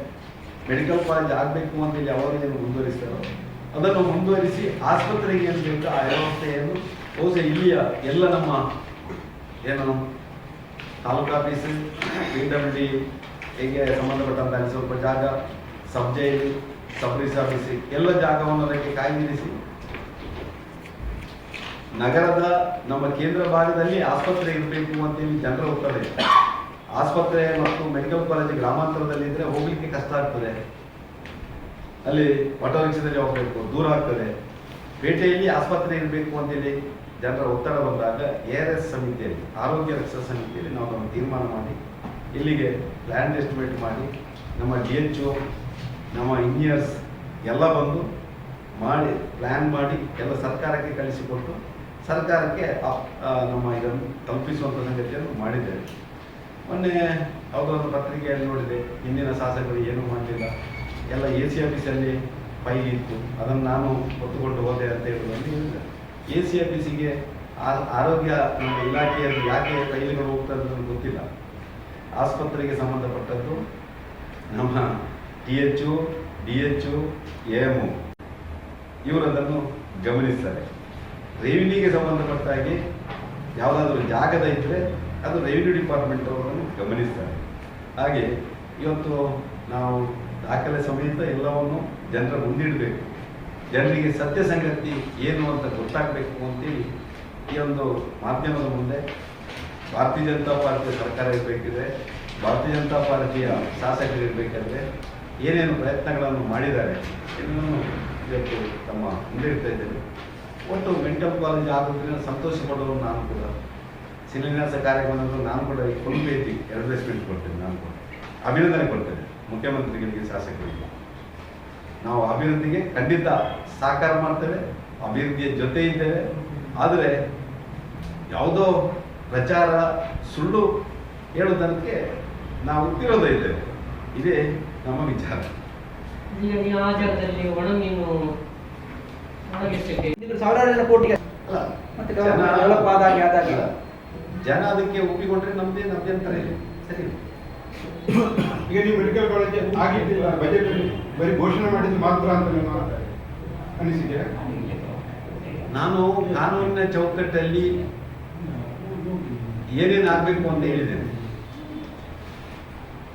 ಮೆಡಿಕಲ್ ಕಾಲೇಜ್ ಆಗಬೇಕು ಅಂತ ಹೇಳಿ ಅವರು ಏನು ಮುಂದುವರಿಸ್ತಾರೋ, ಅದನ್ನು ಮುಂದುವರಿಸಿ ಆಸ್ಪತ್ರೆಗೆ ಏನು ಬೇಕು ಆ ವ್ಯವಸ್ಥೆಯನ್ನು ಬಹುಶಃ ಇಲ್ಲಿಯ ಎಲ್ಲ ನಮ್ಮ ಏನು taluk office, P W D, ಹೇಗೆ ಸಂಬಂಧಪಟ್ಟಂತ ಸ್ವಲ್ಪ ಜಾಗ, ಸಬ್ ಜೈಲು, ಸಬ್ ಆಫೀಸ್ ಎಲ್ಲ ಜಾಗವನ್ನು ಅದಕ್ಕೆ ಕಾಯ್ದಿರಿಸಿ ನಗರದ ನಮ್ಮ ಕೇಂದ್ರ ಭಾಗದಲ್ಲಿ ಆಸ್ಪತ್ರೆ ಇರಬೇಕು ಅಂತೇಳಿ ಜನರ ಒತ್ತಡ ಇದೆ ಆಸ್ಪತ್ರೆ ಮತ್ತು ಮೆಡಿಕಲ್ ಕಾಲೇಜ್ ಗ್ರಾಮಾಂತರದಲ್ಲಿ ಇದ್ರೆ ಹೋಗ್ಲಿಕ್ಕೆ ಕಷ್ಟ ಆಗ್ತದೆ. ಅಲ್ಲಿ ಆಟೋ ರಿಕ್ಷಾದಲ್ಲಿ ಹೋಗ್ಬೇಕು, ದೂರ ಆಗ್ತದೆ. ಪೇಟೆಯಲ್ಲಿ ಆಸ್ಪತ್ರೆ ಇರಬೇಕು ಅಂತೇಳಿ ಜನರ ಒತ್ತಡ ಬಂದಾಗ ಎ ಆರ್ ಎಸ್ ಸಮಿತಿಯಲ್ಲಿ, ಆರೋಗ್ಯ ರಕ್ಷಾ ಸಮಿತಿಯಲ್ಲಿ ನಾವು ನಮ್ಮ ತೀರ್ಮಾನ ಮಾಡಿ, ಇಲ್ಲಿಗೆ ಲ್ಯಾಂಡ್ ಎಸ್ಟಿಮೇಟ್ ಮಾಡಿ, ನಮ್ಮ ಡಿ ಎಚ್ ನಮ್ಮ ಇಂಜಿನಿಯರ್ಸ್ ಎಲ್ಲ ಬಂದು ಮಾಡಿ ಪ್ಲ್ಯಾನ್ ಮಾಡಿ ಎಲ್ಲ ಸರ್ಕಾರಕ್ಕೆ ಕಳಿಸಿಕೊಟ್ಟು ಸರ್ಕಾರಕ್ಕೆ ನಮ್ಮ ಇದನ್ನು ತಲುಪಿಸುವಂಥ ಸಂಗತಿಯನ್ನು ಮಾಡಿದ್ದೇವೆ. ಮೊನ್ನೆ ಯಾವುದೊಂದು ಪತ್ರಿಕೆಯಲ್ಲಿ ನೋಡಿದೆ, ಹಿಂದಿನ ಶಾಸಕರು ಏನೂ ಮಾಡಲಿಲ್ಲ. ಎಲ್ಲ ಎ ಸಿ ಆಫೀಸಲ್ಲಿ ಫೈಲ್ ಇತ್ತು. ಅದನ್ನು ನಾನು ಹೊತ್ತುಕೊಂಡು ಹೋದೆ ಅಂತ ಹೇಳುವುದನ್ನು ಎ ಸಿ ಆಫೀಸಿಗೆ ಆರೋಗ್ಯ ನಮ್ಮ ಇಲಾಖೆಯಲ್ಲಿ ಯಾಕೆ ಫೈಲ್ಗಳು ಹೋಗ್ತದೆ ಅಂತ ಗೊತ್ತಿಲ್ಲ. ಆಸ್ಪತ್ರೆಗೆ ಸಂಬಂಧಪಟ್ಟದ್ದು ನಮ್ಮ T H D H M ಇವರದನ್ನು ಗಮನಿಸ್ತಾರೆ. ರೆವಿನ್ಯೂಗೆ ಸಂಬಂಧಪಟ್ಟ ಹಾಗೆ ಯಾವುದಾದ್ರೂ ಜಾಗದ ಇದ್ದರೆ ಅದು ರೆವಿನ್ಯೂ ಡಿಪಾರ್ಟ್ಮೆಂಟ್ ಅವರನ್ನು ಗಮನಿಸ್ತಾರೆ. ಹಾಗೆ ಇವತ್ತು ನಾವು ದಾಖಲೆ ಸಮೇತ ಎಲ್ಲವನ್ನು ಜನರ ಮುಂದಿಡಬೇಕು. ಜನರಿಗೆ ಸತ್ಯ ಸಂಗತಿ ಏನು ಅಂತ ಗೊತ್ತಾಗಬೇಕು ಅಂತೇಳಿ ಈ ಒಂದು ಮಾಧ್ಯಮದ ಮುಂದೆ ಭಾರತೀಯ ಜನತಾ ಪಾರ್ಟಿಯ ಸರ್ಕಾರ ಇರಬೇಕಿದೆ ಭಾರತೀಯ ಜನತಾ ಪಾರ್ಟಿಯ ಶಾಸಕರು ಇರಬೇಕಾದ್ರೆ ಏನೇನು ಪ್ರಯತ್ನಗಳನ್ನು ಮಾಡಿದ್ದಾರೆ ಇನ್ನೂ ಇವತ್ತು ತಮ್ಮ ಮುಂದೆ ಇಡ್ತಾ ಇದ್ದೇವೆ ಒಟ್ಟು ಮೆಂಟಲ್ ಕಾಲೇಜ್ ಆಗೋದ್ರಿಂದ ಸಂತೋಷ ಪಡೋರು ನಾನು ಕೂಡ. ಶಿಲಾನ್ಯಾಸ ಕಾರ್ಯಕ್ರಮದಲ್ಲೂ ನಾನು ಕೂಡ ಈ ಕೊಂಡೇತಿ ಅಡ್ವರ್ಟೈಸ್ಮೆಂಟ್ ಕೊಡ್ತೇನೆ ನಾನು ಕೂಡ. ಅಭಿನಂದನೆ ಕೊಡ್ತೇನೆ ಮುಖ್ಯಮಂತ್ರಿಗಳಿಗೆ, ಶಾಸಕರಿಗೆ. ನಾವು ಅಭಿವೃದ್ಧಿಗೆ ಖಂಡಿತ ಸಾಕಾರ ಮಾಡ್ತೇವೆ, ಅಭಿವೃದ್ಧಿಯ ಜೊತೆ ಇದ್ದೇವೆ. ಆದರೆ ಯಾವುದೋ ಪ್ರಚಾರ ಸುಳ್ಳು ಹೇಳುವುದಕ್ಕೆ ನಾವು ವಿರೋಧ ಇದ್ದೇವೆ. ಇದೇ ನಮ್ಮ ವಿಚಾರ. ಈಗ ನೀವು ಆ ಒಣ ಮೀನು ಸಾವಿರಾರು ಕೋಟಿಗೆ ಅಲ್ಲ ಮತ್ತೆ ಜನ ಡೆವಲಪ್ ಆದಾಗೆ. ಆದಾಗೆ ಜನ ಅದಕ್ಕೆ ಒಪ್ಪಿಕೊಂಡ್ರೆ ನಮ್ದೇ ಅಭ್ಯಂತರ ಇಲ್ಲ ಸರಿ. ಈಗ ನೀವು ಮೆಡಿಕಲ್ ಕಾಲೇಜ್ ಆಗಿದ್ದಿಲ್ಲ ಬಜೆಟ್ ಅಲ್ಲಿ ಬರೀ ಘೋಷಣೆ ಮಾಡಿದ್ದು ಮಾತ್ರ ಅಂತ ನಿಮ್ಮ ಅನಿಸಿಕೆ? ನಾನು ಕಾನೂನಿನ ಚೌಕಟ್ಟಲ್ಲಿ ಏನೇನು ಆಗ್ಬೇಕು ಅಂತ ಹೇಳಿದ್ದೇನೆ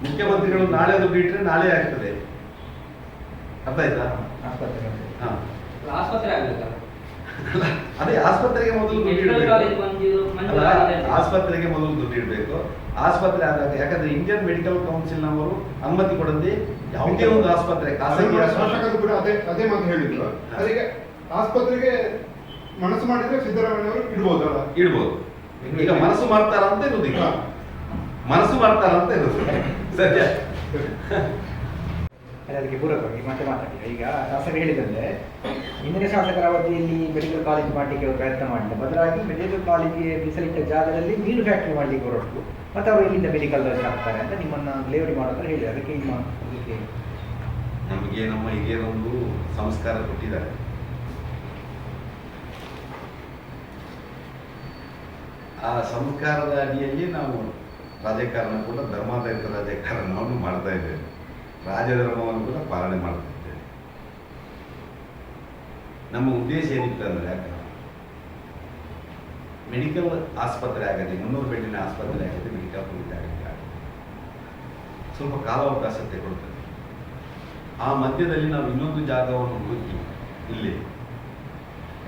ಮುಖ್ಯಮಂತ್ರಿಗಳು ನಾಳೆ ಅದು ಬಿಟ್ಟರೆ ನಾಳೆ ಆಗ್ತದೆ. ಅರ್ಥ ಆಯ್ತಾ? ಆಸ್ಪತ್ರೆ ಹಾ. ಆಸ್ಪತ್ರೆ ಆಗ್ಬೇಕಲ್ಲ ಅದೇ ಆಸ್ಪತ್ರೆಗೆ ಮೊದಲು ಅಂತ. ಆಸ್ಪತ್ರೆಗೆ ಮೊದಲು ದುಡ್ಡು ಇಡಬೇಕು. ಆಸ್ಪತ್ರೆ ಆದಾಗ ಯಾಕಂದ್ರೆ ಇಂಡಿಯನ್ ಮೆಡಿಕಲ್ ಕೌನ್ಸಿಲ್ ನವರು ಅನುಮತಿ ಕೊಡದೆ ಯಾವುದೇ ಒಂದು ಆಸ್ಪತ್ರೆ ಖಾಸಗಿ ಅದನ್ನು ಆಸ್ಪತ್ರೆ. ಕೂಡ ಅದೇ ಅದೇ ಮಾತು ಹೇಳಿದ್ರು. ಅದಕ್ಕೆ ಆಸ್ಪತ್ರೆಗೆ ಮನಸ್ಸು ಮಾಡಿದ್ರೆ ಸಿದ್ದರಾಮಯ್ಯ ಅವರು ಇಡ್ಬೋದಲ್ಲ ಇಡ್ಬೋದು. ಈಗ ಮನಸ್ಸು ಮಾಡ್ತಾರಂತ ಇರುವುದಿಲ್ಲ ಮನಸ್ಸು ಮಾಡ್ತಾರಂತ ಇರುವುದು ಸರಿ. ಅದೇ ಅದಕ್ಕೆ ಪೂರಕವಾಗಿ ಮತ್ತೆ ಮಾತಾಡಿ ಈಗ ಶಾಸಕರು ಹೇಳಿದಂತೆ, ಹಿಂದಿನ ಶಾಸಕರ ಅವಧಿಯಲ್ಲಿ ಮೆಡಿಕಲ್ ಕಾಲೇಜ್ ಮಾಡಲಿಕ್ಕೆ ಅವರು ಪ್ರಯತ್ನ ಮಾಡಲಿಲ್ಲ ಬದಲಾಗಿ ಮೆಡಿಕಲ್ ಕಾಲೇಜಿಗೆ ಮೀಸಲಿಟ್ಟ ಜಾಗದಲ್ಲಿ ಮೀನು ಫ್ಯಾಕ್ಟ್ರಿ ಮಾಡಲಿಕ್ಕೆ ಹೊರಟು ಮತ್ತೆ ಅವರು ಇಲ್ಲಿಂದ ಮೆಡಿಕಲ್ ಹಾಕ್ತಾರೆ ಅಂತ ನಿಮ್ಮನ್ನ ಲೇವಡಿ ಮಾಡೋದ್ರೆ ಹೇಳಿ ಅದಕ್ಕೆ ನಿಮ್ಮ ಇದಕ್ಕೆ ನಮಗೆ ನಮ್ಮ ಒಂದು ಸಂಸ್ಕಾರ ಕೊಟ್ಟಿದ್ದಾರೆ. ಆ ಸಂಸ್ಕಾರದ ಅಡಿಯಲ್ಲಿ ನಾವು ರಾಜಕಾರಣ ಕೂಡ ಧರ್ಮಾಧಾರಿತ ರಾಜಕಾರಣವನ್ನು ಮಾಡ್ತಾ ಇದ್ದೇವೆ. ರಾಜಧರ್ಮವನ್ನು ಕೂಡ ಪಾಲನೆ ಮಾಡ್ತಿದ್ದೇವೆ ನಮ್ಮ ಉದ್ದೇಶ ಏನಿತ್ತು ಅಂದರೆ ಮೆಡಿಕಲ್ ಆಸ್ಪತ್ರೆ ಆಗಲಿ ಮುನ್ನೂರು ಬೆಡ್ಡಿನ ಆಸ್ಪತ್ರೆ ಆಗಲಿ ಮೆಡಿಕಲ್ ಆಗದೆ. ಸ್ವಲ್ಪ ಕಾಲಾವಕಾಶ ತೆಗೆದುಕೊಳ್ತದೆ. ಆ ಮಧ್ಯದಲ್ಲಿ ನಾವು ಇನ್ನೊಂದು ಜಾಗವನ್ನು ಹುಡುಕಿ ಇಲ್ಲಿ.